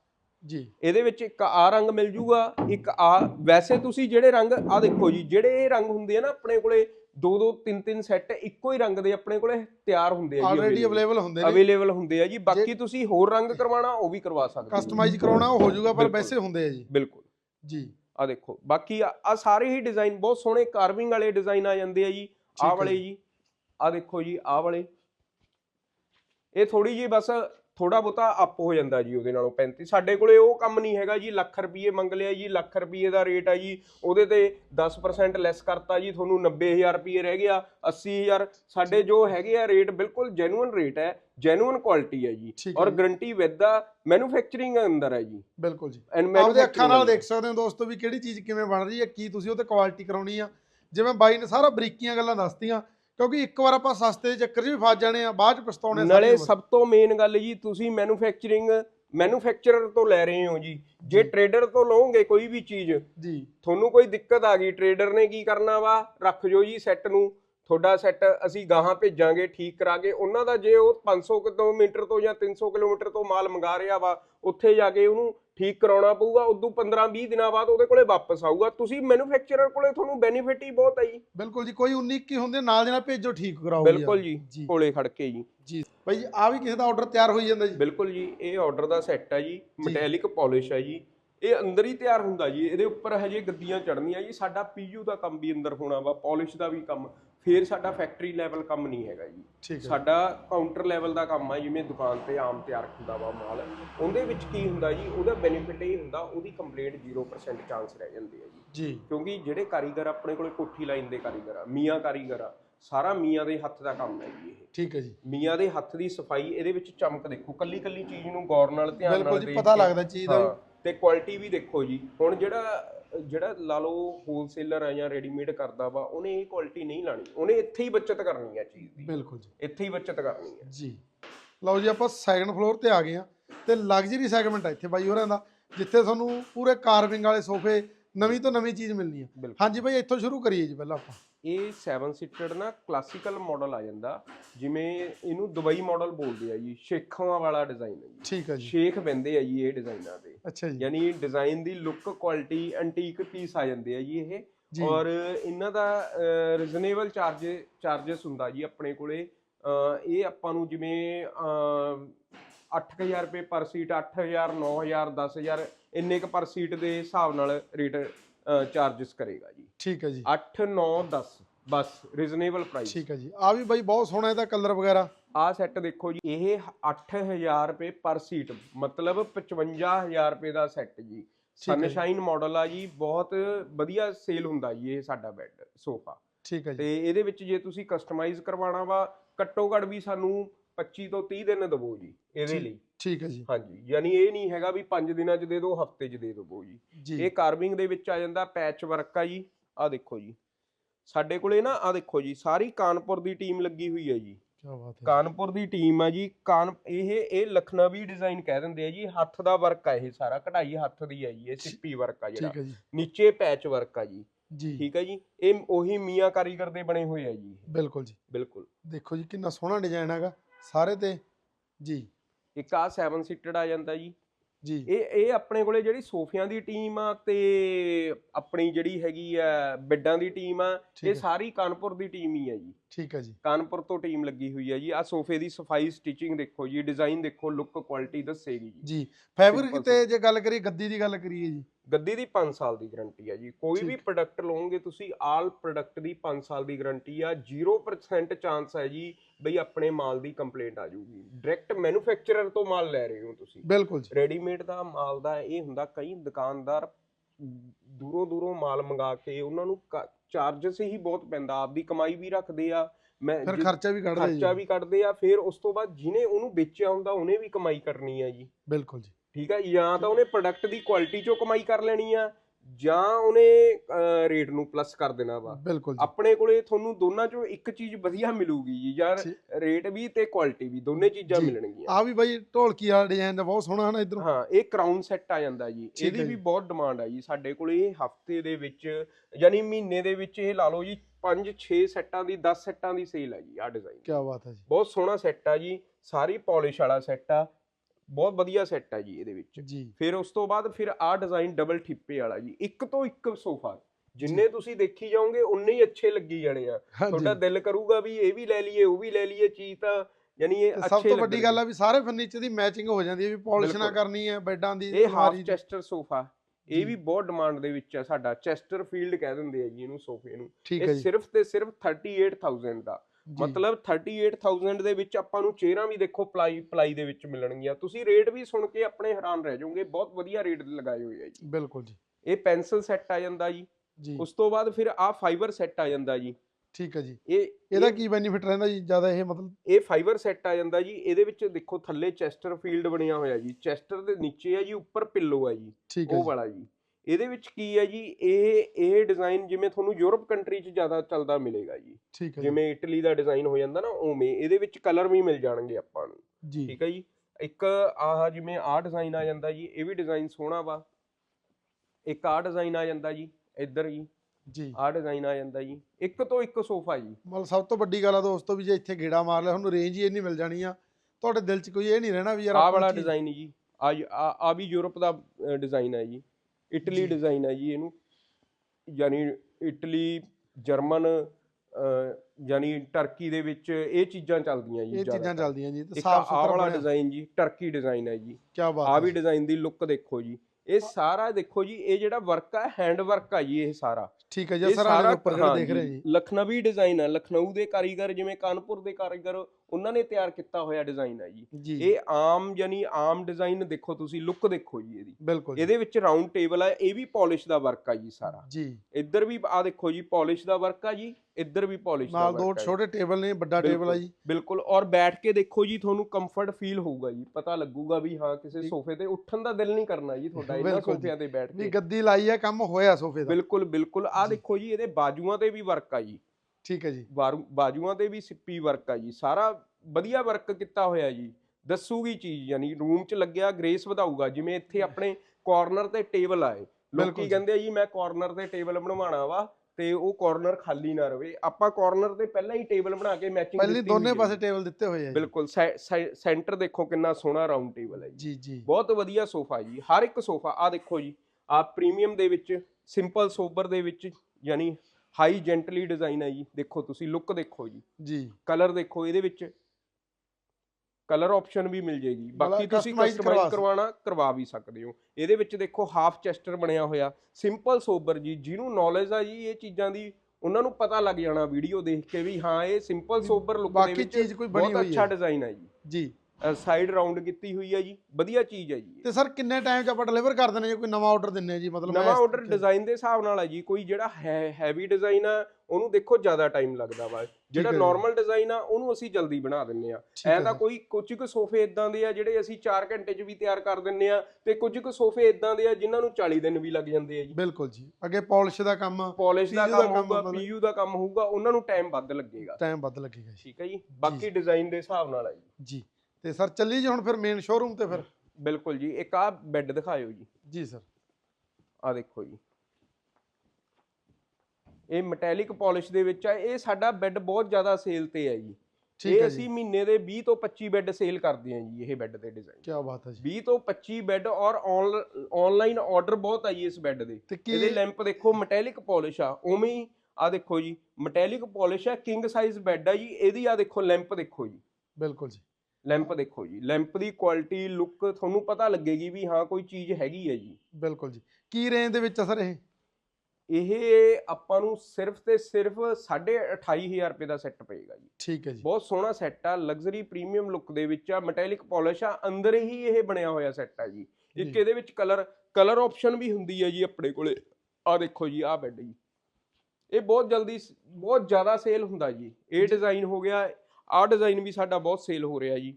ਜੀ। ਇਹਦੇ ਵਿੱਚ ਇੱਕ ਆ ਰੰਗ ਮਿਲ ਜੂਗਾ ਇੱਕ ਆ ਵੈਸੇ ਤੁਸੀਂ ਜਿਹੜੇ ਰੰਗ ਆ ਦੇਖੋ ਜੀ ਜਿਹੜੇ ਇਹ ਰੰਗ ਹੁੰਦੇ ਆ ਨਾ ਆਪਣੇ ਕੋਲੇ ਦੋ ਦੋ ਤਿੰਨ ਤਿੰਨ ਸੈੱਟ ਇੱਕੋ ਹੀ ਰੰਗ ਦੇ ਆਪਣੇ ਕੋਲੇ ਤਿਆਰ ਹੁੰਦੇ ਆ ਆਲਰੇਡੀ ਅਵੇਲੇਬਲ ਹੁੰਦੇ ਨੇ। ਅਵੇਲੇਬਲ ਹੁੰਦੇ ਆ ਜੀ। ਬਾਕੀ ਤੁਸੀਂ ਹੋਰ ਰੰਗ ਕਰਵਾਉਣਾ ਉਹ ਵੀ ਕਰਵਾ ਸਕਦੇ ਹੋ ਕਸਟਮਾਈਜ਼ ਕਰਾਉਣਾ ਉਹ ਹੋ ਜਾਊਗਾ ਪਰ। ਵੈਸੇ ਹੁੰਦੇ ਆ ਜੀ। ਬਿਲਕੁਲ। ਜੀ। ਆ ਦੇਖੋ ਬਾਕੀ ਆ ਸਾਰੇ ਹੀ ਡਿਜ਼ਾਈਨ ਬਹੁਤ ਸੋਹਣੇ ਕਾਰਵਿੰਗ ਵਾਲੇ ਡਿਜ਼ਾਈਨ ਆ ਜਾਂਦੇ ਆ ਜੀ ਆਹ ਵਾਲੇ ਜੀ। ਆ ਦੇਖੋ ਜੀ ਆਹ ਵਾਲੇ। ਇਹ ਥੋੜੀ ਜੀ ਬਸ ਥੋੜਾ ਬਹੁਤਾ ਅਪ ਹੋ ਜਾਂਦਾ ਜੀ ਉਹਦੇ ਨਾਲੋਂ 35 ਸਾਡੇ ਕੋਲੇ ਉਹ ਕੰਮ ਨਹੀਂ ਹੈਗਾ ਜੀ ਲੱਖ ਰੁਪਏ ਮੰਗ ਲਿਆ ਜੀ ਲੱਖ ਰੁਪਏ ਦਾ ਰੇਟ ਆ ਜੀ। ਉਹਦੇ ਤੇ 10% ਲੈਸ ਕਰਤਾ ਜੀ ਤੁਹਾਨੂੰ 90000 ਰੁਪਏ ਰਹਿ ਗਿਆ 80000 ਸਾਡੇ ਜੋ ਹੈਗੇ ਆ ਰੇਟ ਬਿਲਕੁਲ ਜੈਨੂਇਨ ਰੇਟ ਹੈ ਜੈਨੂਇਨ ਕੁਆਲਿਟੀ ਹੈ ਜੀ। ਔਰ। ਗਾਰੰਟੀ ਵਿਦ ਦਾ ਮੈਨੂਫੈਕਚਰਿੰਗ ਅੰਦਰ ਹੈ ਜੀ। ਬਿਲਕੁਲ ਜੀ। ਆਪਦੇ ਅੱਖਾਂ ਨਾਲ ਦੇਖ ਸਕਦੇ ਹੋ ਦੋਸਤੋ ਵੀ ਕਿਹੜੀ ਚੀਜ਼ ਕਿਵੇਂ ਬਣ ਰਹੀ ਹੈ ਕੀ ਤੁਸੀਂ ਉਹ ਤੇ ਕੁਆਲਿਟੀ ਕਰਾਉਣੀ ਆ। ਜਿਵੇਂ ਬਾਈ ਨੇ ਸਾਰਾ ਬਰੀਕੀਆਂ ਗੱਲਾਂ ਦੱਸਤੀਆਂ ਕਿਉਂਕਿ ਇੱਕ ਵਾਰ ਆਪਾਂ ਸਸਤੇ ਦੇ ਚੱਕਰ 'ਚ ਵੀ ਫਸ ਜਾਣੇ ਆ ਬਾਅਦ 'ਚ ਪਛਤਾਉਣੇ ਨਾਲੇ। ਸਭ ਤੋਂ ਮੇਨ ਗੱਲ ਜੀ ਤੁਸੀਂ ਮੈਨੂਫੈਕਚਰਿੰਗ ਮੈਨੂਫੈਕਚਰਰ ਤੋਂ ਲੈ ਰਹੇ ਹੋ ਜੀ। ਜੇ ਟ੍ਰੇਡਰ ਤੋਂ ਲਓਗੇ ਕੋਈ ਵੀ ਚੀਜ਼ ਜੀ। ਤੁਹਾਨੂੰ ਕੋਈ ਦਿੱਕਤ ਆ ਗਈ ਟ੍ਰੇਡਰ ਨੇ ਕੀ ਕਰਨਾ ਵਾ? ਰੱਖ ਜੋ ਜੀ ਸੈੱਟ ਨੂੰ। ਤੁਹਾਡਾ ਸੈੱਟ ਅਸੀਂ ਗਾਹਾਂ ਭੇਜਾਂਗੇ ਠੀਕ ਕਰਾ ਕੇ ਉਹਨਾਂ ਦਾ ਜੇ ਉਹ 500 ਕਿਲੋਮੀਟਰ ਤੋਂ ਜਾਂ 300 ਕਿਲੋਮੀਟਰ ਤੋਂ ਮਾਲ ਮੰਗਾ ਰਿਹਾ ਵਾ ਉੱਥੇ ਜਾ ਕੇ ਉਹਨੂੰ ਠੀਕ ਕਰਾਉਣਾ ਪਊਗਾ ਉਦੋਂ 15-20 ਦਿਨਾਂ ਬਾਅਦ ਉਹਦੇ ਕੋਲੇ ਵਾਪਸ ਆਊਗਾ। ਤੁਸੀਂ ਮੈਨੂਫੈਕਚਰਰ ਕੋਲੇ ਤੁਹਾਨੂੰ ਬੈਨੀਫਿਟ ਹੀ ਬਹੁਤ ਹੈ ਜੀ। ਬਿਲਕੁਲ ਜੀ ਕੋਈ 19 ਕੀ ਹੁੰਦੇ ਨਾਲ ਦੇ ਨਾਲ ਭੇਜੋ ਠੀਕ ਕਰਾਓ ਬਿਲਕੁਲ ਜੀ ਕੋਲੇ ਖੜ ਕੇ ਜੀ। ਜੀ ਭਾਈ ਆ ਵੀ ਕਿਸੇ ਦਾ ਆਰਡਰ ਤਿਆਰ ਹੋਈ ਜਾਂਦਾ ਜੀ। ਬਿਲਕੁਲ ਜੀ ਇਹ ਆਰਡਰ ਦਾ ਸੈੱਟ ਹੈ ਜੀ ਮੈਟੈਲਿਕ ਪਾਲਿਸ਼ ਹੈ ਜੀ। ਇਹ ਅੰਦਰ ਹੀ ਤਿਆਰ ਹੁੰਦਾ ਜੀ ਇਹਦੇ ਉੱਪਰ ਹਜੇ ਗੱਦੀਆਂ ਚੜਨੀਆਂ ਜੀ ਸਾਡਾ ਪੀਯੂ ਦਾ ਕੰਮ ਵੀ ਅੰਦਰ ਹੋਣਾ ਵਾ ਪਾਲਿਸ਼ ਦਾ ਵੀ ਕੰਮ। ਫੇਰ ਸਾਡਾ ਫੈਕਟਰੀ ਲੈਵਲ ਕੰਮ ਨਹੀਂ ਹੈਗਾ ਜੀ। ਠੀਕ ਹੈ ਸਾਡਾ ਕਾਊਂਟਰ ਲੈਵਲ ਦਾ ਕੰਮ ਹੈ ਜਿਵੇਂ ਦੁਕਾਨ ਤੇ ਆਮ ਤਿਆਰ ਹੁੰਦਾ ਵਾ ਮਾਲ ਉਹਦੇ ਵਿੱਚ ਕੀ ਹੁੰਦਾ ਜੀ ਉਹਦਾ ਬੈਨੀਫਿਟ ਇਹ ਹੁੰਦਾ ਉਹਦੀ ਕੰਪਲੇਂਟ 0% ਚਾਂਸ ਰਹਿ ਜਾਂਦੇ ਆ ਜੀ। ਜੀ। ਕਿਉਂਕਿ ਜਿਹੜੇ ਕਾਰੀਗਰ ਆਪਣੇ ਕੋਲੇ ਕੋਠੀ ਲਾਈਨ ਦੇ ਕਾਰੀਗਰ ਆ ਮੀਆਂ ਕਾਰੀਗਰ ਆ ਸਾਰਾ ਮੀਆਂ ਦੇ ਹੱਥ ਦਾ ਕੰਮ ਹੈ ਜੀ ਇਹ। ਠੀਕ ਹੈ ਜੀ। ਮੀਆਂ ਦੇ ਹੱਥ ਦੀ ਸਫ਼ਾਈ ਇਹਦੇ ਵਿੱਚ ਚਮਕ ਦੇਖੋ ਕੱਲੀ ਕੱਲੀ ਚੀਜ਼ ਨੂੰ ਗੌਰ ਨਾਲ ਧਿਆਨ ਨਾਲ ਬਿਲਕੁਲ ਜੀ ਪਤਾ ਲੱਗਦਾ ਚੀਜ਼ ਦਾ। ਹਾਂ, ਤੇ ਕੁਆਲਿਟੀ ਵੀ ਦੇਖੋ ਜੀ। ਹੁਣ ਜਿਹੜਾ ਜਿਹੜਾ ਲਾ ਲਓ ਹੋਲਸੇਲਰ ਆ ਜਾਂ ਰੈਡੀਮੇਡ ਕਰਦਾ ਵਾ ਉਹਨੇ ਇਹ ਕੁਆਲਿਟੀ ਨਹੀਂ ਲਾਣੀ। ਉਹਨੇ ਇੱਥੇ ਹੀ ਬੱਚਤ ਕਰਨੀ ਹੈ ਚੀਜ਼ ਦੀ। ਬਿਲਕੁਲ ਜੀ। ਇੱਥੇ ਹੀ ਬੱਚਤ ਕਰਨੀ ਹੈ ਜੀ। ਲਓ ਜੀ ਆਪਾਂ ਸੈਕੰਡ ਫਲੋਰ ਤੇ ਆ ਗਏ ਆ ਤੇ ਲਗਜ਼ਰੀ ਸੈਗਮੈਂਟ ਆ ਇੱਥੇ ਬਾਈ ਹੋਰਾਂ ਦਾ ਜਿੱਥੇ ਤੁਹਾਨੂੰ ਪੂਰੇ ਕਾਰਵਿੰਗ ਵਾਲੇ ਸੋਫੇ ਨਵੀਂ ਤੋਂ ਨਵੀਂ ਚੀਜ਼ ਮਿਲਣੀ ਆ। ਬਿਲਕੁਲ। ਹਾਂਜੀ ਬਾਈ ਇੱਥੋਂ ਸ਼ੁਰੂ ਕਰੀਏ ਜੀ ਪਹਿਲਾਂ ਆਪਾਂ। ਇਹ 7 ਸੀਟਡ ਨਾ ਕਲਾਸਿਕਲ ਮਾਡਲ ਆ ਜਾਂਦਾ ਜਿਵੇਂ ਇਹਨੂੰ ਦੁਬਈ ਮਾਡਲ ਬੋਲਦੇ ਆ ਜੀ ਸ਼ੇਖਾਂ ਵਾਲਾ ਡਿਜ਼ਾਈਨ ਹੈ ਜੀ। ਠੀਕ ਹੈ ਜੀ। ਸ਼ੇਖ ਬੰਦੇ ਆ ਜੀ ਇਹ ਡਿਜ਼ਾਈਨਾਂ ਦੇ। ਅੱਛਾ ਜੀ। ਯਾਨੀ ਡਿਜ਼ਾਈਨ ਦੀ ਲੁੱਕ ਕੁਆਲਿਟੀ ਐਂਟੀਕ ਪੀਸ ਆ ਜਾਂਦੇ ਆ ਜੀ ਇਹ। ਔਰ ਇਹਨਾਂ ਦਾ ਰੀਜ਼ਨੇਬਲ ਚਾਰਜ ਚਾਰजेस ਹੁੰਦਾ ਜੀ ਆਪਣੇ ਕੋਲੇ। ਇਹ ਆਪਾਂ ਨੂੰ ਜਿਵੇਂ 8000 ਰੁਪਏ ਪਰ ਸੀਟ 8000 9000 10000 ਇੰਨੇ ਕ ਪਰ ਸੀਟ ਦੇ ਹਿਸਾਬ ਨਾਲ ਰੇਟ ਚਾਰजेस ਕਰੇਗਾ ਜੀ। ਠੀਕ ਹੈ ਜੀ। 8 9 10 ਬਸ ਰੀਜ਼ਨੇਬਲ ਪ੍ਰਾਈਸ ਠੀਕ ਹੈ ਜੀ। ਆ ਵੀ ਬਾਈ ਬਹੁਤ ਸੋਹਣਾ ਇਹਦਾ ਕਲਰ ਵਗੈਰਾ। ਆਹ ਸੈੱਟ ਦੇਖੋ ਜੀ ਇਹ 8000 ਰੁਪਏ ਪਰ ਸੀਟ ਮਤਲਬ 55000 ਰੁਪਏ ਦਾ ਸੈੱਟ ਜੀ। ਸਨਸ਼ਾਈਨ ਮਾਡਲ ਆ ਜੀ ਬਹੁਤ ਵਧੀਆ ਸੇਲ ਹੁੰਦਾ ਜੀ ਇਹ ਸਾਡਾ ਬੈੱਡ ਸੋਫਾ ਠੀਕ ਹੈ ਜੀ। ਤੇ ਇਹਦੇ ਵਿੱਚ ਜੇ ਤੁਸੀਂ ਕਸਟਮਾਈਜ਼ ਕਰਵਾਉਣਾ ਵਾ ਘੱਟੋ ਘੱਟ ਵੀ ਸਾਨੂੰ 25 ਤੋਂ 30 ਦਿਨ ਦਵੋ ਜੀ ਇਹਦੇ। ਲਈ। ਠੀਕ ਹੈ ਜੀ। ਹਾਂਜੀ ਯਾਨੀ ਇਹ ਨਹੀਂ ਹੈਗਾ ਵੀ 5 ਦਿਨਾਂ 'ਚ ਦੇ ਦਿਓ ਹਫ਼ਤੇ 'ਚ ਦੇ ਦਿਓ ਜੀ। ਇਹ ਕਾਰਵਿੰਗ ਦੇ ਵਿੱਚ ਆ ਜਾਂਦਾ ਪੈਚ ਵਰਕ ਆ ਜੀ। ਆ ਦੇਖੋ ਜੀ। ਸਾਡੇ ਕੋਲੇ ਨਾ ਆ ਦੇਖੋ ਜੀ ਸਾਰੀ ਕਾਨਪੁਰ ਦੀ ਟੀਮ ਲੱਗੀ ਹੋਈ ਹੈ ਜੀ। ਕੀ ਬਾਤ ਹੈ। ਕਾਨਪੁਰ ਦੀ ਟੀਮ ਆ ਜੀ ਕਾਨ ਇਹ ਇਹ ਲਖਨਵੀ ਡਿਜ਼ਾਈਨ ਕਹਿ ਦਿੰਦੇ ਆ ਜੀ ਹੱਥ ਦਾ ਵਰਕ ਆ ਇਹ ਸਾਰਾ ਕਢਾਈ ਹੱਥ ਦੀ ਹੈ ਜੀ ਇਹ ਸਿੱਪੀ ਵਰਕ ਆ ਜਿਹੜਾ। ਠੀਕ ਹੈ ਜੀ। ਨੀਚੇ ਪੈਚ ਵਰਕ ਆ ਜੀ। ਜੀ। ਠੀਕ ਹੈ ਜੀ ਇਹ ਉਹੀ ਮੀਆਂ ਕਾਰੀਗਰ ਦੇ ਬਣੇ ਹੋਏ ਆ ਜੀ। ਇਹ। ਬਿਲਕੁਲ ਜੀ। ਬਿਲਕੁਲ। ਦੇਖੋ ਜੀ ਕਿੰਨਾ ਸੋਹਣਾ ਡਿਜ਼ਾਈਨ ਹੈਗਾ ਸਾਰੇ ਤੇ ਜੀ। ਇੱਕ ਆ 7 ਸੀਟਡ ਆ ਜਾਂਦਾ ਜੀ। ਜੀ ਇਹ ਇਹ ਆਪਣੇ ਕੋਲੇ ਜਿਹੜੀ ਸੋਫਿਆਂ ਦੀ ਟੀਮ ਆ ਤੇ ਆਪਣੀ ਜਿਹੜੀ ਹੈਗੀ ਆ ਬੈੱਡਾਂ ਦੀ ਟੀਮ ਆ ਇਹ। ਸਾਰੀ ਕਾਨਪੁਰ ਦੀ ਟੀਮ ਹੀ ਆ ਜੀ ਠੀਕ ਹੈ ਜੀ। ਕਾਨਪੁਰ ਤੋਂ ਟੀਮ ਲੱਗੀ ਹੋਈ ਹੈ ਜੀ। ਆ ਸੋਫੇ ਦੀ ਸਫ਼ਾਈ ਸਟਿਚਿੰਗ ਦੇਖੋ ਜੀ ਡਿਜ਼ਾਈਨ ਦੇਖੋ ਲੁੱਕ ਕੁਆਲਿਟੀ ਦੱਸੇਗੀ ਜੀ। ਜੀ ਫੈਬਰਿਕ ਤੇ ਜੇ ਗੱਲ ਕਰੀਏ ਗੱਦੀ ਦੀ ਗੱਲ ਕਰੀਏ ਜੀ। ਗੱਦੀ ਦੀ 5 ਸਾਲ ਦੀ ਗਾਰੰਟੀ ਹੈ ਜੀ। ਕੋਈ ਵੀ। ਪ੍ਰੋਡਕਟ ਲਓਗੇ ਤੁਸੀਂ ਆਲ ਪ੍ਰੋਡਕਟ ਦੀ 5 ਸਾਲ ਦੀ ਗਾਰੰਟੀ ਆ। 0% ਚਾਂਸ ਹੈ ਜੀ ਬਈ ਆਪਣੇ ਮਾਲ ਦੀ ਕੰਪਲੇਂਟ ਆ ਜਾਊਗੀ। ਡਾਇਰੈਕਟ ਮੈਨੂਫੈਕਚਰਰ ਤੋਂ ਮਾਲ ਲੈ ਰਹੇ ਹੋ ਤੁਸੀਂ। ਬਿਲਕੁਲ ਜੀ। ਰੈਡੀਮੇਡ ਦਾ ਮਾਲ ਦਾ ਇਹ ਹੁੰਦਾ ਕਈ ਦੁਕਾਨਦਾਰ ਦੂਰੋਂ ਦੂਰੋਂ ਮਾਲ ਮੰਗਾ ਕੇ ਉਹਨਾਂ ਨੂੰ ਚਾਰजेस ਹੀ ਬਹੁਤ ਪੈਂਦਾ ਆਪਦੀ ਕਮਾਈ ਵੀ ਰੱਖਦੇ ਆ ਮੈਂ ਫਿਰ ਖਰਚਾ ਵੀ ਕੱਢਦੇ ਖਰਚਾ ਜੀ। ਵੀ ਕੱਢਦੇ ਆ ਫਿਰ ਉਸ ਤੋਂ ਬਾਅਦ ਜਿਹਨੇ ਉਹਨੂੰ ਵੇਚਿਆ ਹੁੰਦਾ ਉਹਨੇ ਵੀ ਕਮਾਈ ਕਰਨੀ ਆ ਜੀ। ਬਿਲਕੁਲ ਜੀ। ਠੀਕ ਹੈ ਜਾਂ ਤਾਂ ਉਹਨੇ ਪ੍ਰੋਡਕਟ ਦੀ ਕੁਆਲਿਟੀ ਚੋਂ ਕਮਾਈ ਕਰ ਲੈਣੀ ਆ ਜਾਂ ਉਹਨੇ ਰੇਟ ਨੂੰ ਪਲੱਸ ਕਰ ਦੇਣਾ ਵਾ। ਬਿਲਕੁਲ ਜੀ। ਆਪਣੇ ਕੋਲੇ ਤੁਹਾਨੂੰ ਦੋਨਾਂ ਚੋਂ ਇੱਕ ਚੀਜ਼ ਵਧੀਆ ਮਿਲੂਗੀ ਜੀ ਯਾਰ ਜੀ। ਰੇਟ ਵੀ ਤੇ ਕੁਆਲਿਟੀ ਵੀ ਦੋਨੇ ਚੀਜ਼ਾਂ ਜੀ। ਮਿਲਣਗੀਆਂ। ਆ ਵੀ ਬਾਈ ਢੋਲਕੀ ਵਾਲਾ ਡਿਜ਼ਾਈਨ ਦਾ ਬਹੁਤ ਸੋਹਣਾ ਹੈ ਨਾ ਇਧਰੋਂ। ਹਾਂ ਇਹ ਕਰਾਊਨ ਸੈੱਟ ਆ ਜਾਂਦਾ ਜੀ। ਠੀਕ ਇਹਦੀ ਹੈ ਵੀ ਜੀ। ਬਹੁਤ ਡਿਮਾਂਡ ਆ ਜੀ। ਸਾਡੇ ਕੋਲੇ ਇਹ ਹਫ਼ਤੇ ਦੇ ਵਿੱਚ ਯਾਨੀ ਮਹੀਨੇ ਦੇ ਵਿੱਚ ਇਹ ਲਾ ਲਓ ਜੀ 5-6 ਸੈੱਟਾਂ ਦੀ 10 ਸੈੱਟਾਂ ਦੀ ਸੇਲ ਹੈ ਜੀ ਆ ਡਿਜ਼ਾਈਨ ਕੀ ਬਾਤ ਹੈ ਜੀ। ਬਹੁਤ ਸੋਹਣਾ ਸੈੱਟ ਆ ਜੀ। ਸਾਰੀ ਪਾਲਿਸ਼ ਵਾਲਾ ਸੈੱਟ ਆ। ਬਹੁਤ ਵਧੀਆ ਸੈੱਟ ਆ ਜੀ ਇਹਦੇ ਵਿੱਚ। ਜੀ। ਫਿਰ ਉਸ ਤੋਂ ਬਾਅਦ ਫਿਰ ਆਹ ਡਿਜ਼ਾਈਨ ਡਬਲ ਠਿੱਪੇ ਵਾਲਾ ਜੀ। ਇੱਕ ਤੋਂ ਇੱਕ ਸੋਫਾ। ਜਿੰਨੇ ਤੁਸੀਂ ਦੇਖੀ ਜਾਓਗੇ ਉਨੇ ਹੀ ਅੱਛੇ ਲੱਗੀ ਜਾਣੇ ਆ। ਤੁਹਾਡਾ ਦਿਲ ਕਰੂਗਾ ਵੀ ਇਹ ਵੀ ਲੈ ਲਈਏ ਉਹ ਵੀ ਲੈ ਲਈਏ ਚੀਜ਼ ਤਾਂ ਯਾਨੀ ਇਹ ਅੱਛੇ ਸਭ ਤੋਂ ਵੱਡੀ ਗੱਲ। ਆ ਵੀ ਸਾਰੇ ਫਰਨੀਚਰ ਦੀ ਮੈਚਿੰਗ ਹੋ ਜਾਂਦੀ ਹੈ ਵੀ ਪਾਲਿਸ਼ ਨਾ। ਕਰਨੀ ਹੈ ਬੈੱਡਾਂ ਦੀ ਇਹ ਹਾਫ। Chester sofa. ਇਹ ਵੀ ਬਹੁਤ ਡਿਮਾਂਡ ਦੇ ਵਿੱਚ ਆ ਸਾਡਾ। ਚੈਸਟਰ ਫੀਲਡ ਕਹਿ ਦਿੰਦੇ ਆ ਜੀ ਇਹਨੂੰ ਸੋਫੇ ਨੂੰ। ਹੈ ਇਹ ਸਿਰਫ ਤੇ ਸਿਰਫ 38000 ਦਾ। ਮਤਲਬ 38000 ਦੇ ਵਿੱਚ ਆਪਾਂ ਨੂੰ ਚੇਅਰਾਂ ਵੀ ਦੇਖੋ ਪਲਾਈ ਪਲਾਈ ਦੇ ਵਿੱਚ ਮਿਲਣਗੀਆਂ। ਤੁਸੀਂ ਰੇਟ ਵੀ ਸੁਣ ਕੇ ਆਪਣੇ ਹੈਰਾਨ ਰਹਿ ਜਾਓਗੇ ਬਹੁਤ ਵਧੀਆ ਰੇਟ ਲਗਾਏ ਹੋਏ ਆ ਜੀ। ਬਿਲਕੁਲ ਜੀ। ਇਹ ਪੈਨਸਲ ਸੈੱਟ ਆ ਜਾਂਦਾ ਜੀ। ਜੀ। ਉਸ ਤੋਂ ਬਾਅਦ ਫਿਰ ਆ ਫਾਈਬਰ ਸੈੱਟ ਆ ਜਾਂਦਾ ਜੀ। ਠੀਕ ਹੈ ਜੀ। ਇਹ ਇਹਦਾ ਇਹ- ਕੀ ਬੈਨੀਫਿਟ ਰਹਿੰਦਾ ਜੀ? ਜ਼ਿਆਦਾ ਇਹ ਮਤਲਬ ਇਹ ਫਾਈਬਰ ਸੈੱਟ ਆ ਜਾਂਦਾ ਜੀ। ਇਹਦੇ ਵਿੱਚ ਦੇਖੋ ਥੱਲੇ ਚੈਸਟਰ ਫੀਲਡ ਬਣਿਆ ਹੋਇਆ ਜੀ। ਚੈਸਟਰ ਦੇ ਨੀਚੇ ਆ ਜੀ ਉੱਪਰ ਪਿੱਲੋ ਆ ਜੀ। ਉਹ ਵਾਲਾ ਜੀ। ਇਹਦੇ ਵਿੱਚ ਕੀ ਹੈ ਜੀ? ਇਹ ਇਹ ਡਿਜ਼ਾਈਨ ਜਿਵੇਂ ਤੁਹਾਨੂੰ ਯੂਰਪ ਕੰਟਰੀ 'ਚ ਜ਼ਿਆਦਾ ਚੱਲਦਾ ਮਿਲੇਗਾ ਜੀ। ਠੀਕ ਹੈ ਜਿਵੇਂ ਇਟਲੀ ਦਾ ਡਿਜ਼ਾਈਨ ਹੋ ਜਾਂਦਾ ਨਾ ਉਵੇਂ ਇਹਦੇ ਵਿੱਚ ਕਲਰ ਵੀ ਮਿਲ ਜਾਣਗੇ ਆਪਾਂ ਨੂੰ। ਜੀ। ਠੀਕ ਹੈ ਜੀ? ਇੱਕ ਆਹ ਜਿਵੇਂ ਆਹ ਡਿਜ਼ਾਈਨ ਆ ਜਾਂਦਾ ਜੀ ਇਹ ਵੀ ਡਿਜ਼ਾਈਨ ਸੋਹਣਾ ਵਾ। ਇੱਕ ਆਹ ਡਿਜ਼ਾਈਨ ਆ ਜਾਂਦਾ ਜੀ ਇੱਧਰ ਜੀ। ਜੀ। ਆਹ ਡਿਜ਼ਾਈਨ ਆ ਜਾਂਦਾ ਜੀ। ਇੱਕ ਤੋਂ ਇੱਕ ਸੋਫਾ ਜੀ। ਮਤਲਬ ਸਭ ਤੋਂ ਵੱਡੀ ਗੱਲ ਆ ਦੋਸਤੋ ਵੀ ਜੇ ਇੱਥੇ ਗੇੜਾ ਮਾਰ ਲਿਆ ਤੁਹਾਨੂੰ ਰੇਂਜ ਹੀ ਇੰਨੀ ਮਿਲ ਜਾਣੀ ਆ। ਤੁਹਾਡੇ ਦਿਲ 'ਚ ਕੋਈ ਇਹ ਨਹੀਂ ਰਹਿਣਾ ਵੀ ਯਾਰ ਆਹ ਵਾਲਾ ਡਿਜ਼ਾਈਨ ਜੀ। ਆ ਆ ਵੀ ਯੂਰਪ ਦਾ ਡਿਜ਼ਾਈਨ ਹੈ ਜੀ। ਇਟਲੀ। ਡਿਜ਼ਾਈਨ ਹੈ ਜੀ ਇਹਨੂੰ। ਯਾਨੀ ਇਟਲੀ ਜਰਮਨ ਅਹ, ਯਾਨੀ ਟਰਕੀ ਦੇ ਵਿੱਚ ਇਹ ਚੀਜ਼ਾਂ ਚੱਲਦੀਆਂ ਜੀ ਇਹ ਚੀਜ਼ਾਂ ਜ਼ਿਆਦਾਤਰ। ਚੱਲਦੀਆਂ ਜੀ ਤੇ ਇੱਕ ਸਾਫ਼ ਆਹ ਸੁਥਰਾ ਵਾਲਾ ਡਿਜ਼ਾਈਨ ਜੀ ਟਰਕੀ ਡਿਜ਼ਾਈਨ ਹੈ ਜੀ। ਕੀ ਬਾਤ ਆ ਵੀ। ਡਿਜ਼ਾਈਨ ਦੀ ਲੁੱਕ ਦੇਖੋ ਜੀ। ਇਹ ਸਾਰਾ ਦੇਖੋ ਜੀ ਇਹ ਜਿਹੜਾ ਵਰਕ ਆ ਹੈਂਡ ਵਰਕ ਆ ਜੀ ਇਹ ਸਾਰਾ। ਠੀਕ ਹੈ ਜੀ ਇਹ ਸਰ ਉੱਪਰ ਜਿਹੜਾ ਦੇਖ ਰਹੇ ਜੀ ਲਖਨਵੀ ਡਿਜ਼ਾਈਨ ਹੈ। ਲਖਨਊ ਦੇ ਕਾਰੀਗਰ ਜਿਵੇਂ ਕਾਨਪੁਰ ਦੇ ਕਾਰੀਗਰ ਉਹਨਾਂ ਨੇ ਤਿਆਰ ਕੀਤਾ ਹੋਇਆ ਡਿਜ਼ਾਈਨ ਹੈ ਜੀ। ਇਹ ਆਮ ਯਾਨੀ ਆਮ ਡਿਜ਼ਾਈਨ ਦੇਖੋ ਤੁਸੀਂ ਲੁੱਕ ਦੇਖੋ ਜੀ ਇਹਦੀ। ਬਿਲਕੁਲ ਇਹਦੇ ਵਿੱਚ ਰਾਉਂਡ ਟੇਬਲ ਹੈ ਇਹ ਵੀ ਪਾਲਿਸ਼ ਦਾ ਵਰਕ ਆ ਜੀ ਸਾਰਾ। ਜੀ। ਇੱਧਰ ਵੀ ਆ ਦੇਖੋ ਜੀ ਪਾਲਿਸ਼ ਦਾ ਵਰਕ ਆ ਜੀ ਇੱਧਰ ਵੀ ਪਾਲਿਸ਼ ਦਾ ਨਾਲ ਦੋ ਆ। ਛੋਟੇ ਟੇਬਲ ਨੇ ਵੱਡਾ ਟੇਬਲ ਆ ਜੀ। ਬਿਲਕੁਲ ਔਰ ਬੈਠ ਕੇ ਦੇਖੋ ਜੀ ਤੁਹਾਨੂੰ ਕੰਫਰਟ ਫੀਲ ਹੋਊਗਾ ਜੀ। ਪਤਾ ਲੱਗੂਗਾ ਵੀ ਹਾਂ ਕਿਸੇ। ਸੋਫੇ ਤੇ ਉੱਠਣ ਦਾ ਦਿਲ ਨਹੀਂ ਕਰਨਾ ਜੀ ਤੁਹਾਡਾ ਇਹਨਾਂ। ਸੋਫਿਆਂ ਤੇ ਬੈਠ ਵੀ ਕੇ। ਗੱਦੀ ਲਾਈ ਆ ਕੰਮ ਹੋਇਆ ਸੋਫੇ ਦਾ। ਬਿਲਕੁਲ ਬਿਲਕੁਲ। ਆ। ਦੇਖੋ ਜੀ ਇਹਦੇ ਬਾਜੂਆਂ ਤੇ ਵੀ ਵਰਕ ਆ ਜੀ। ਠੀਕ ਹੈ ਜੀ। ਬਾਜੂਆਂ ਤੇ ਵੀ ਸਿੱਪੀ ਵਰਕ ਆ ਜੀ। ਸਾਰਾ ਵਧੀਆ ਵਰਕ ਕੀਤਾ ਹੋਇਆ ਜੀ। ਦੱਸੂਗੀ ਚੀਜ਼ ਯਾਨੀ ਰੂਮ 'ਚ ਲੱਗਿਆ ਗ੍ਰੇਸ ਵਧਾਊਗਾ। ਜਿਵੇਂ ਇੱਥੇ ਆਪਣੇ ਕਾਰਨਰ ਤੇ ਟੇਬਲ ਆਏ ਬਿਲਕੁਲ ਲੋਕੀ। ਕਹਿੰਦੇ ਆ ਜੀ ਮੈਂ ਕਾਰਨਰ ਤੇ ਟੇਬਲ ਬਣਵਾਉਣਾ ਵਾ ਤੇ ਉਹ ਕਾਰਨਰ ਖਾਲੀ ਨਾ ਰਵੇ। ਆਪਾਂ ਕਾਰਨਰ ਤੇ ਪਹਿਲਾਂ ਹੀ ਟੇਬਲ ਬਣਾ ਕੇ ਮੈਚਿੰਗ ਪਹਿਲੀ ਦੋਨੇ ਪਾਸੇ ਟੇਬਲ ਦਿੱਤੇ ਹੋਏ ਆ ਜੀ। ਬਿਲਕੁਲ। ਸੈਂਟਰ ਦੇਖੋ ਕਿੰਨਾ ਸੋਹਣਾ ਰਾਉਂਡ ਟੇਬਲ ਹੈ ਜੀ। ਜੀ ਜੀ। ਬਹੁਤ ਵਧੀਆ ਸੋਫਾ ਜੀ। ਹਰ ਇੱਕ ਸੋਫਾ ਆ ਦੇਖੋ ਜੀ ਆ ਪ੍ਰੀਮੀਅਮ ਦੇ ਵਿੱਚ ਸਿੰਪਲ ਸੋਬਰ ਦੇ ਵਿੱਚ ਯਾਨੀ ਹਾਈ ਜੈਂਟਲੀ ਡਿਜ਼ਾਈਨ ਹੈ ਜੀ ਦੇਖੋ ਤੁਸੀਂ ਲੁੱਕ ਦੇਖੋ ਜੀ। ਜੀ। ਕਲਰ ਦੇਖੋ ਇਹਦੇ ਵਿੱਚ ਕਲਰ ਆਪਸ਼ਨ ਵੀ ਮਿਲ ਜੇਗੀ ਬਾਕੀ ਤੁਸੀਂ ਕਸਟਮਾਈਜ਼ ਸਕਦੇ। ਕਰਵਾਉਣਾ ਕਰਵਾ ਵੀ ਸਕਦੇ ਹੋ। ਇਹਦੇ ਵਿੱਚ ਦੇਖੋ ਹਾਫ ਚੈਸਟਰ ਬਣਿਆ ਹੋਇਆ। ਸਿੰਪਲ ਸੋਬਰ ਜੀ ਜਿਹਨੂੰ ਨੌਲੇਜ ਆ ਜੀ ਇਹ ਚੀਜ਼ਾਂ ਦੀ ਉਹਨਾਂ ਨੂੰ ਪਤਾ ਲੱਗ ਜਾਣਾ ਵੀਡੀਓ ਦੇਖ ਕੇ ਵੀ ਹਾਂ ਇਹ ਸਿੰਪਲ ਸੋਬਰ ਲੁੱਕ ਦੇ ਬਾਕੀ ਵਿੱਚ ਚੀਜ਼ ਕੋਈ ਬਣੀ ਬਹੁਤ ਹੋਈ ਅੱਛਾ ਹੈ। ਡਿਜ਼ਾਈਨ ਹੈ ਜੀ। ਜੀ। ਸਾਈਡ ਰਾਉਂਡ ਕੀਤੀ ਹੋਈ ਹੈ ਜੀ। ਵਧੀਆ ਚੀਜ਼ ਹੈ ਜੀ। ਤੇ ਸਰ ਕਿੰਨੇ ਟਾਈਮ 'ਚ ਆਪਾਂ ਡਿਲੀਵਰ ਕਰ ਦਿੰਦੇ ਜੇ? ਕੋਈ ਨਵਾਂ ਆਰਡਰ ਦਿੰਨੇ ਆ ਜੀ ਮਤਲਬ ਨਵਾਂ ਆਰਡਰ ਡਿਜ਼ਾਈਨ ਦੇ ਹਿਸਾਬ ਨਾਲ ਹੈ ਜੀ। ਕੋਈ ਜਿਹੜਾ ਹੈਵੀ ਡਿਜ਼ਾਈਨ ਆ ਉਹਨੂੰ ਦੇਖੋ ਜ਼ਿਆਦਾ ਟਾਈਮ ਲੱਗਦਾ ਵਾ। ਜਿਹੜਾ ਹੈ। ਨਾਰਮਲ ਡਿਜ਼ਾਈਨ ਆ ਉਹਨੂੰ ਅਸੀਂ ਜਲਦੀ ਬਣਾ ਦਿੰਨੇ ਆ ਐ ਹੈ ਤਾਂ। ਕੋਈ ਕੁਝ ਕੁ ਸੋਫੇ ਇਦਾਂ ਦੇ ਆ ਜਿਹੜੇ ਅਸੀਂ 4 ਘੰਟੇ 'ਚ ਵੀ ਤਿਆਰ ਕਰ ਦਿੰਨੇ ਆ ਤੇ ਕੁਝ ਕੁ ਸੋਫੇ ਇਦਾਂ ਦੇ ਆ ਜਿਨ੍ਹਾਂ ਨੂੰ 40 ਦਿਨ ਵੀ ਲੱਗ ਜਾਂਦੇ ਆ ਜੀ। ਬਿਲਕੁਲ ਜੀ। ਅੱਗੇ ਪਾਲਿਸ਼ ਦਾ ਕੰਮ ਪਾਲਿਸ਼ ਦਾ ਕੰਮ ਹੋਊਗਾ ਪੀਯੂ ਦਾ ਕੰਮ ਹੋਊਗਾ ਉਹਨਾਂ ਨੂੰ ਟਾਈਮ ਵੱਧ ਲੱਗੇਗਾ। ਟਾਈਮ ਵੱਧ ਲੱਗੇਗਾ ਠੀਕ ਹੈ ਜੀ। ਬਾਕੀ ਡਿਜ਼ਾਈਨ ਦੇ ਹਿਸਾਬ ਨਾਲ ਹੈ ਜੀ। ਜੀ। ਤੇ ਸਰ ਚੱਲੀ ਜੀ ਹੁਣ ਫਿਰ ਮੇਨ ਸ਼ੋਰੂਮ ਤੇ ਫਿਰ? ਬਿਲਕੁਲ ਜੀ ਇੱਕ ਆ ਬੈੱਡ ਦਿਖਾਇਓ ਜੀ। ਜੀ ਸਰ। ਆ ਦੇਖੋ ਜੀ। ਇਹ ਮੈਟੈਲਿਕ ਪਾਲਿਸ਼ ਦੇ ਵਿੱਚ ਆ ਇਹ ਸਾਡਾ ਬੈੱਡ ਬਹੁਤ ਜ਼ਿਆਦਾ ਸੇਲ ਤੇ ਹੈ ਜੀ। ਇਹ ਅਸੀਂ ਮਹੀਨੇ ਦੇ 20 ਤੋਂ 25 ਬੈੱਡ ਸੇਲ ਕਰਦੇ ਹਾਂ ਜੀ ਇਹ ਬੈੱਡ ਦੇ ਡਿਜ਼ਾਈਨ ਕੀ ਬਾਤ ਹੈ ਜੀ। 20 ਤੋਂ 25 ਬੈੱਡ ਔਰ ਆਨਲਾਈਨ ਆਰਡਰ ਬਹੁਤ ਆ ਜੀ ਇਸ ਬੈੱਡ ਦੇ। ਇਹਦੇ ਲੈਂਪ ਦੇਖੋ ਮੈਟੈਲਿਕ ਪਾਲਿਸ਼ ਆ ਉਵੇਂ ਹੀ ਆ ਦੇਖੋ ਜੀ ਮੈਟੈਲਿਕ ਪਾਲਿਸ਼ ਆ ਕਿੰਗ ਸਾਈਜ਼ ਬੈੱਡ ਆ ਜੀ ਇਹਦੀ ਆ ਦੇਖੋ ਲੈਂਪ ਦੇਖੋ ਜੀ। ਬਿਲਕੁਲ ਜੀ। ਲੈਂਪ ਦੇਖੋ ਜੀ ਲੈਂਪ ਦੀ ਕੁਆਲਿਟੀ ਲੁੱਕ ਤੁਹਾਨੂੰ ਪਤਾ ਲੱਗੇਗੀ ਵੀ ਹਾਂ ਕੋਈ ਚੀਜ਼ ਹੈਗੀ ਹੈ ਜੀ। ਬਿਲਕੁਲ ਜੀ। ਕੀ ਰੇਂਜ ਦੇ ਵਿੱਚ ਆ ਸਰ ਇਹ? ਇਹ ਆਪਾਂ ਨੂੰ ਸਿਰਫ ਤੇ ਸਿਰਫ 28500 ਰੁਪਏ ਦਾ ਸੈੱਟ ਪਏਗਾ ਜੀ। ਠੀਕ ਹੈ ਜੀ। ਬਹੁਤ ਸੋਹਣਾ ਸੈੱਟ ਆ ਲਗਜ਼ਰੀ ਪ੍ਰੀਮੀਅਮ ਲੁੱਕ ਦੇ ਵਿੱਚ ਆ ਮੈਟੈਲਿਕ ਪਾਲਿਸ਼ ਆ ਅੰਦਰ ਹੀ ਇਹ ਬਣਿਆ ਹੋਇਆ ਸੈੱਟ ਆ ਜੀ। ਇੱਕ। ਇਹਦੇ ਵਿੱਚ ਕਲਰ ਕਲਰ ਆਪਸ਼ਨ ਵੀ ਹੁੰਦੀ ਹੈ ਜੀ ਆਪਣੇ ਕੋਲੇ। ਆ ਦੇਖੋ ਜੀ ਆ ਬੈੱਡ ਜੀ। ਇਹ ਬਹੁਤ ਜਲਦੀ ਬਹੁਤ ਜ਼ਿਆਦਾ ਸੇਲ ਹੁੰਦਾ ਜੀ। ਇਹ ਡਿਜ਼ਾਈਨ ਹੋ ਗਿਆ ਆਹ ਡਿਜ਼ਾਈਨ ਵੀ ਸਾਡਾ ਬਹੁਤ ਸੇਲ ਹੋ ਰਿਹਾ ਜੀ।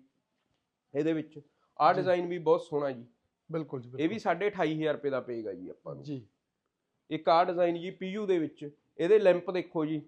ਇਹਦੇ ਵਿੱਚ ਆਹ। ਡਿਜ਼ਾਈਨ ਵੀ ਬਹੁਤ ਸੋਹਣਾ ਜੀ। ਬਿਲਕੁਲ ਜੀ ਇਹ ਵੀ 28500 ਰੁਪਏ ਦਾ ਪਏਗਾ ਜੀ ਆਪਾਂ ਨੂੰ। ਜੀ। ਇੱਕ ਆਹ ਡਿਜ਼ਾਈਨ ਜੀ ਪੀਯੂ ਦੇ ਵਿੱਚ ਇਹਦੇ ਲੈਂਪ ਦੇਖੋ ਜੀ।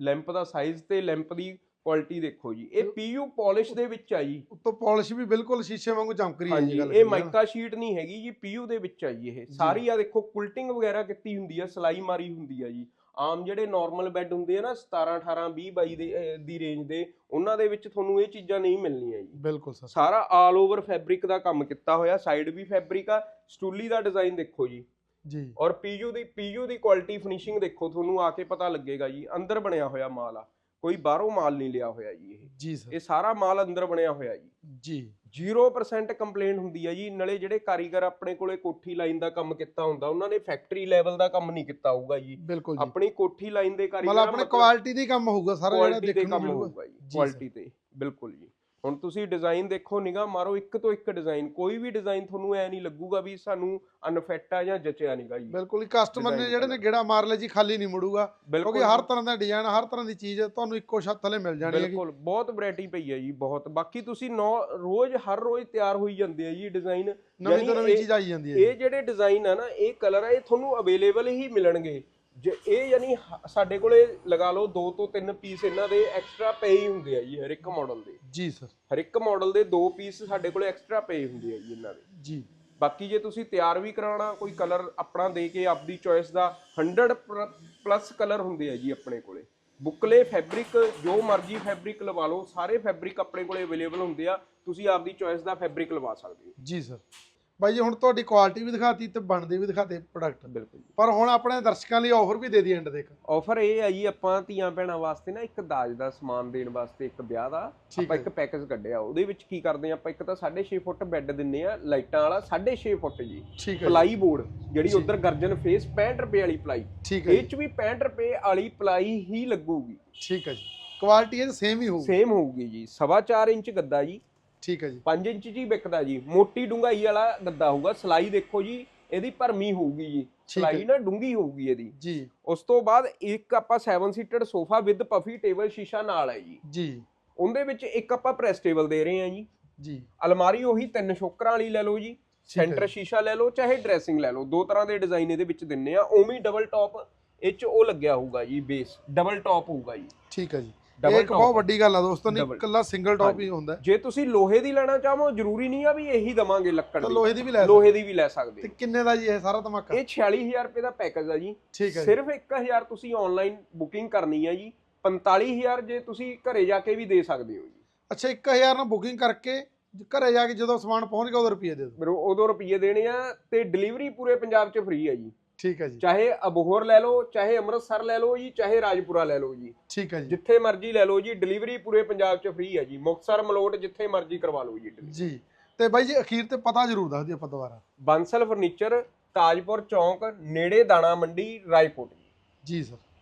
ਲੈਂਪ ਦਾ ਸਾਈਜ਼ ਤੇ ਲੈਂਪ ਦੀ ਕੁਆਲਿਟੀ ਦੇਖੋ ਜੀ। ਇਹ ਪੀਯੂ ਪਾਲਿਸ਼ ਦੇ ਵਿੱਚ ਆ ਜੀ। ਉੱਤੋਂ ਪਾਲਿਸ਼ ਵੀ ਬਿਲਕੁਲ ਸ਼ੀਸ਼ੇ ਵਾਂਗੂ ਚਮਕ ਰਹੀ ਹੈ ਜੀ ਗੱਲ ਇਹ ਮਾਈਕਾ ਸ਼ੀਟ ਨਹੀਂ ਹੈਗੀ ਜੀ ਪੀਯੂ ਦੇ ਵਿੱਚ ਆ ਜੀ ਇਹ। ਸਾਰੀ ਆ ਦੇਖੋ ਕੁਲਟਿੰਗ ਵਗੈਰਾ ਕੀਤੀ ਹੁੰਦੀ ਆ ਸਲਾਈ ਮਾਰੀ ਹੁੰਦੀ ਆ ਜੀ। ਆਮ ਜਿਹੜੇ ਨਾਰਮਲ ਬੈੱਡ ਹੁੰਦੇ ਆ ਨਾ 17 18 20 22 ਦੇ ਅਹ, ਦੀ ਰੇਂਜ ਦੇ ਉਹਨਾਂ ਦੇ ਵਿੱਚ ਤੁਹਾਨੂੰ ਇਹ ਚੀਜ਼ਾਂ ਨਹੀਂ ਮਿਲਣੀਆਂ ਜੀ। ਬਿਲਕੁਲ ਸਰ। ਸਾਰਾ ਆਲ ਓਵਰ ਫੈਬਰਿਕ ਦਾ ਕੰਮ ਕੀਤਾ ਹੋਇਆ ਸਾਈਡ ਵੀ ਫੈਬਰਿਕ ਆ ਸਟੂਲੀ ਦਾ ਡਿਜ਼ਾਈਨ ਦੇਖੋ ਜੀ। ਜੀ। ਔਰ ਪੀਯੂ ਦੀ ਪੀਯੂ ਦੀ ਕੁਆਲਿਟੀ ਫਿਨਿਸ਼ਿੰਗ ਦੇਖੋ ਤੁਹਾਨੂੰ ਆ ਕੇ ਪਤਾ ਲੱਗੇਗਾ ਜੀ ਅੰਦਰ ਬਣਿਆ ਹੋਇਆ ਮਾਲ ਆ। ਕੋਈ ਬਾਹਰੋਂ ਮਾਲ ਨਹੀਂ ਲਿਆ ਹੋਇਆ ਜੀ ਇਹ। ਜੀ ਸਰ। ਇਹ ਸਾਰਾ ਮਾਲ ਅੰਦਰ ਬਣਿਆ ਹੋਇਆ ਜੀ। ਜੀ। 0% ਕੰਪਲੇਂਟ ਹੁੰਦੀ ਹੈ ਜੀ। ਨਾਲੇ ਜਿਹੜੇ ਕਾਰੀਗਰ ਆਪਣੇ ਕੋਲੇ ਕੋਠੀ ਲਾਈਨ ਦਾ ਕੰਮ ਕੀਤਾ ਹੁੰਦਾ ਉਹਨਾਂ ਨੇ ਫੈਕਟਰੀ ਲੈਵਲ ਦਾ ਕੰਮ ਨਹੀਂ ਕੀਤਾ ਹੋਊਗਾ ਜੀ। ਬਿਲਕੁਲ ਜੀ। ਆਪਣੀ ਕੋਠੀ ਲਾਈਨ ਦੇ ਕਾਰੀਗਰ ਮਤਲਬ ਆਪਣੇ ਕੁਆਲਿਟੀ ਦੀ ਕੰਮ ਹੋਊਗਾ ਸਾਰਾ ਜਿਹੜਾ ਦੇਖਣ ਨੂੰ ਮਿਲੂਗਾ। ਜੀ ਕੁਆਲਿਟੀ ਤੇ ਬਿਲਕੁਲ ਜੀ। ਹੁਣ ਤੁਸੀਂ ਡਿਜ਼ਾਈਨ ਦੇਖੋ ਨਿਗਾ ਮਾਰੋ ਇੱਕ ਤੋਂ ਇੱਕ ਡਿਜ਼ਾਈਨ ਕੋਈ ਵੀ ਡਿਜ਼ਾਈਨ ਤੁਹਾਨੂੰ ਐ ਨਹੀਂ ਲੱਗੂਗਾ ਵੀ ਸਾਨੂੰ ਅਨਫਿੱਟ ਆ ਜਾਂ ਜਚਿਆ ਨਹੀਂਗਾ ਜੀ। ਬਿਲਕੁਲ ਹੀ ਕਸਟਮਰ ਨੇ ਜਿਹੜੇ ਨੇ। ਗੇੜਾ ਮਾਰ ਲਿਆ ਜੀ ਖਾਲੀ ਨਹੀਂ ਮੁੜੂਗਾ। ਕਿਉਂਕਿ ਹਰ ਤਰ੍ਹਾਂ ਦਾ ਡਿਜ਼ਾਈਨ ਹਰ ਤਰ੍ਹਾਂ ਦੀ ਚੀਜ਼ ਤੁਹਾਨੂੰ ਇੱਕੋ ਛੱਤ ਥੱਲੇ ਮਿਲ ਜਾਣੀ ਬਿਲਕੁਲ ਬਹੁਤ ਵੈਰਾਈਟੀ ਪਈ ਹੈ ਜੀ ਬਹੁਤ। ਬਾਕੀ ਤੁਸੀਂ ਨੌ ਰੋਜ਼ ਹਰ ਰੋਜ਼ ਤਿਆਰ ਹੋਈ ਜਾਂਦੇ ਆ ਜੀ ਡਿਜ਼ਾਈਨ ਨਵੀਂ ਤੋਂ ਨਵੀਂ ਚੀਜ਼ ਆਈ ਜਾਂਦੀ ਹੈ। ਇਹ ਜਿਹੜੇ ਡਿਜ਼ਾਈਨ ਆ ਨਾ ਇਹ ਕਲਰ ਆ ਇਹ ਤੁਹਾਨੂੰ ਅਵੇਲੇਬਲ ਹੀ ਮਿਲਣਗੇ। ਜੇ ਇਹ ਯਾਨੀ ਸਾਡੇ ਕੋਲੇ ਲਗਾ ਲਓ ਦੋ ਤੋਂ ਤਿੰਨ ਪੀਸ ਇਹਨਾਂ ਦੇ ਐਕਸਟਰਾ ਪਏ ਹੀ ਹੁੰਦੇ ਆ ਜੀ ਹਰ ਇੱਕ ਮਾਡਲ ਦੇ। ਜੀ ਸਰ। ਹਰ ਇੱਕ ਮਾਡਲ ਦੇ ਦੋ ਪੀਸ ਸਾਡੇ ਕੋਲੇ ਐਕਸਟਰਾ ਪਏ ਹੁੰਦੇ ਆ ਜੀ ਇਹਨਾਂ ਦੇ। ਜੀ। ਬਾਕੀ ਜੇ ਤੁਸੀਂ ਤਿਆਰ ਵੀ ਕਰਾਉਣਾ ਕੋਈ ਕਲਰ ਆਪਣਾ ਦੇ ਕੇ ਆਪਦੀ ਚੋਇਸ ਦਾ 100 ਪਲੱਸ ਕਲਰ ਹੁੰਦੇ ਆ ਜੀ ਆਪਣੇ ਕੋਲੇ। ਬੁਕਲੇ ਫੈਬਰਿਕ ਜੋ ਮਰਜ਼ੀ ਫੈਬਰਿਕ ਲਵਾ ਲਓ ਸਾਰੇ ਫੈਬਰਿਕ ਆਪਣੇ ਕੋਲੇ ਅਵੇਲੇਬਲ ਹੁੰਦੇ ਆ। ਤੁਸੀਂ ਆਪਦੀ ਚੋਇਸ ਦਾ ਫੈਬਰਿਕ ਲਵਾ ਸਕਦੇ ਹੋ। ਜੀ ਸਰ। ਬਾਈ ਜੀ ਹੁਣ ਤੁਹਾਡੀ ਕੁਆਲਿਟੀ ਵੀ ਦਿਖਾਤੀ ਤੇ ਬਣਦੇ ਵੀ ਦਿਖਾਤੇ ਪ੍ਰੋਡਕਟ ਬਿਲਕੁਲ ਪਰ ਹੁਣ ਆਪਣੇ ਦਰਸ਼ਕਾਂ ਲਈ ਆਫਰ ਵੀ ਦੇ ਦੀ ਐਂਡ ਦੇਖ। ਆਫਰ ਇਹ ਹੈ ਜੀ ਆਪਾਂ ਧੀਆਂ ਭੈਣਾਂ ਵਾਸਤੇ ਨਾ ਇੱਕ ਦਾਜ ਦਾ ਸਮਾਨ ਦੇਣ ਵਾਸਤੇ ਇੱਕ ਵਿਆਹ ਦਾ ਆਪਾਂ ਇੱਕ ਪੈਕੇਜ ਕੱਢਿਆ। ਉਹਦੇ ਵਿੱਚ ਕੀ ਕਰਦੇ ਆ ਆਪਾਂ ਇੱਕ ਤਾਂ 6.5 ਫੁੱਟ ਬੈੱਡ ਦਿੰਨੇ ਆ ਲਾਈਟਾਂ ਵਾਲਾ 6.5 ਫੁੱਟ ਜੀ। ਪਲਾਈ ਬੋਰਡ ਜਿਹੜੀ ਉਧਰ ਗਰਜਨ ਫੇਸ 65 ਰੁਪਏ ਵਾਲੀ ਪਲਾਈ। ਇਹ ਚ ਵੀ 65 ਰੁਪਏ ਵਾਲੀ ਪਲਾਈ ਹੀ ਲੱਗੂਗੀ। ਠੀਕ ਹੈ ਜੀ। ਕੁਆਲਿਟੀ ਇਹ ਸੇਮ ਹੀ ਹੋਊ ਸੇਮ ਹੋਊਗੀ ਜੀ। ਸਵਾ 4 ਇੰਚ ਗੱਦਾ ਜੀ। ਠੀਕ ਹੈ ਜੀ। 5 ਇੰਚ ਜੀ ਵਿਕਦਾ ਜੀ। ਮੋਟੀ ਡੂੰਘਾਈ ਵਾਲਾ ਗੱਦਾ ਹੋਊਗਾ। ਸਲਾਈ ਦੇਖੋ ਜੀ ਇਹਦੀ ਭਰਮੀ ਹੋਊਗੀ ਜੀ। ਸਲਾਈ ਨਾ ਡੂੰਗੀ ਹੋਊਗੀ ਇਹਦੀ। ਜੀ। ਉਸ ਤੋਂ ਬਾਅਦ ਇੱਕ ਆਪਾਂ 7 seated sofa with puffy table ਸ਼ੀਸ਼ਾ ਨਾਲ ਹੈ ਜੀ। ਜੀ। ਉਹਦੇ ਵਿੱਚ ਇੱਕ ਆਪਾਂ ਪ੍ਰੈਸ ਟੇਬਲ ਦੇ ਰਹੇ ਹਾਂ ਜੀ। ਜੀ। ਅਲਮਾਰੀ ਉਹੀ ਤਿੰਨ ਸ਼ੋਕਰਾਂ ਵਾਲੀ ਲੈ ਲਓ ਜੀ। ਸੈਂਟਰ। ਸ਼ੀਸ਼ਾ ਲੈ ਲਓ ਚਾਹੇ ਡਰੈਸਿੰਗ ਲੈ ਲਓ। ਦੋ ਤਰ੍ਹਾਂ ਦੇ ਡਿਜ਼ਾਈਨ ਇਹਦੇ ਵਿੱਚ ਦਿੰਨੇ ਆ। ਉਵੇਂ ਡਬਲ ਟਾਪ ਇਹ ਚ ਉਹ ਲੱਗਿਆ ਹੋਊਗਾ ਜੀ ਬੇਸ ਡਬਲ ਟਾਪ ਹੋਊਗਾ ਜੀ। ਠੀਕ ਹੈ ਜੀ। ਇਹ ਇੱਕ। ਬਹੁਤ ਵੱਡੀ ਗੱਲ ਆ ਦੋਸਤੋ ਨਹੀਂ। ਇਕੱਲਾ ਸਿੰਗਲ ਟਾਪ। ਹੀ ਹੁੰਦਾ। ਜੇ ਤੁਸੀਂ ਲੋਹੇ ਦੀ ਲੈਣਾ ਚਾਹੋ ਜ਼ਰੂਰੀ ਨਹੀਂ ਆ ਵੀ ਇਹੀ ਦਵਾਂਗੇ ਲੱਕੜ ਦੀ ਲੋਹੇ ਦੀ ਵੀ ਲੈ ਸਕਦੇ ਲੋਹੇ ਦੀ ਵੀ ਲੈ ਸਕਦੇ ਤੇ। ਕਿੰਨੇ ਦਾ ਜੀ ਇਹ ਸਾਰਾ ਧਮਾਕਾ ਇਹ 46000 ਰੁਪਏ ਦਾ ਪੈਕੇਜ ਆ ਜੀ ਸਿਰਫ 1000 ਤੁਸੀਂ ਆਨਲਾਈਨ ਬੁਕਿੰਗ ਕਰਨੀ ਹੈ ਜੀ 45000 ਜੇ ਤੁਸੀਂ ਘਰੇ ਜਾ ਕੇ ਵੀ ਦੇ ਸਕਦੇ ਹੋ ਜੀ ਅੱਛਾ 1000 ਨਾਲ ਬੁਕਿੰਗ ਕਰਕੇ ਘਰੇ ਜਾ ਕੇ ਜਦੋਂ ਸਮਾਨ ਪਹੁੰਚ ਗਿਆ ਉਦੋਂ ਰੁਪਏ ਦੇ ਦਿਓ ਉਦੋਂ ਰੁਪਏ ਦੇਣੇ ਆ ਤੇ ਡਿਲੀਵਰੀ ਪੂਰੇ ਪੰਜਾਬ 'ਚ ਫ੍ਰੀ ਹੈ ਜੀ ਠੀਕ ਹੈ ਜੀ। ਚਾਹੇ ਅਬੋਹਰ ਲੈ ਲਓ ਚਾਹੇ ਅੰਮ੍ਰਿਤਸਰ ਲੈ ਲਓ ਜੀ ਚਾਹੇ ਰਾਜਪੁਰਾ ਲੈ ਲਓ ਜੀ। ਠੀਕ ਹੈ ਜੀ। ਜਿੱਥੇ ਮਰਜ਼ੀ ਲੈ ਲਓ ਜੀ ਡਿਲੀਵਰੀ ਪੂਰੇ ਪੰਜਾਬ 'ਚ ਫ੍ਰੀ ਹੈ ਜੀ। ਮੁਕਤਸਰ ਮਲੋਟ ਜਿੱਥੇ ਮਰਜ਼ੀ ਕਰਵਾ ਲਓ ਜੀ। ਜੀ। ਤੇ ਬਾਈ ਜੀ ਅਖੀਰ ਤੇ ਪਤਾ ਜ਼ਰੂਰ ਦੱਸ ਦਿਓ ਆਪਾਂ ਦੁਬਾਰਾ। ਬਾਂਸਲ ਫਰਨੀਚਰ ਤਾਜਪੁਰ ਚੌਂਕ ਨੇੜੇ ਦਾਣਾ ਮੰਡੀ ਰਾਏਕੋਟ ਜੀ ਸਰ।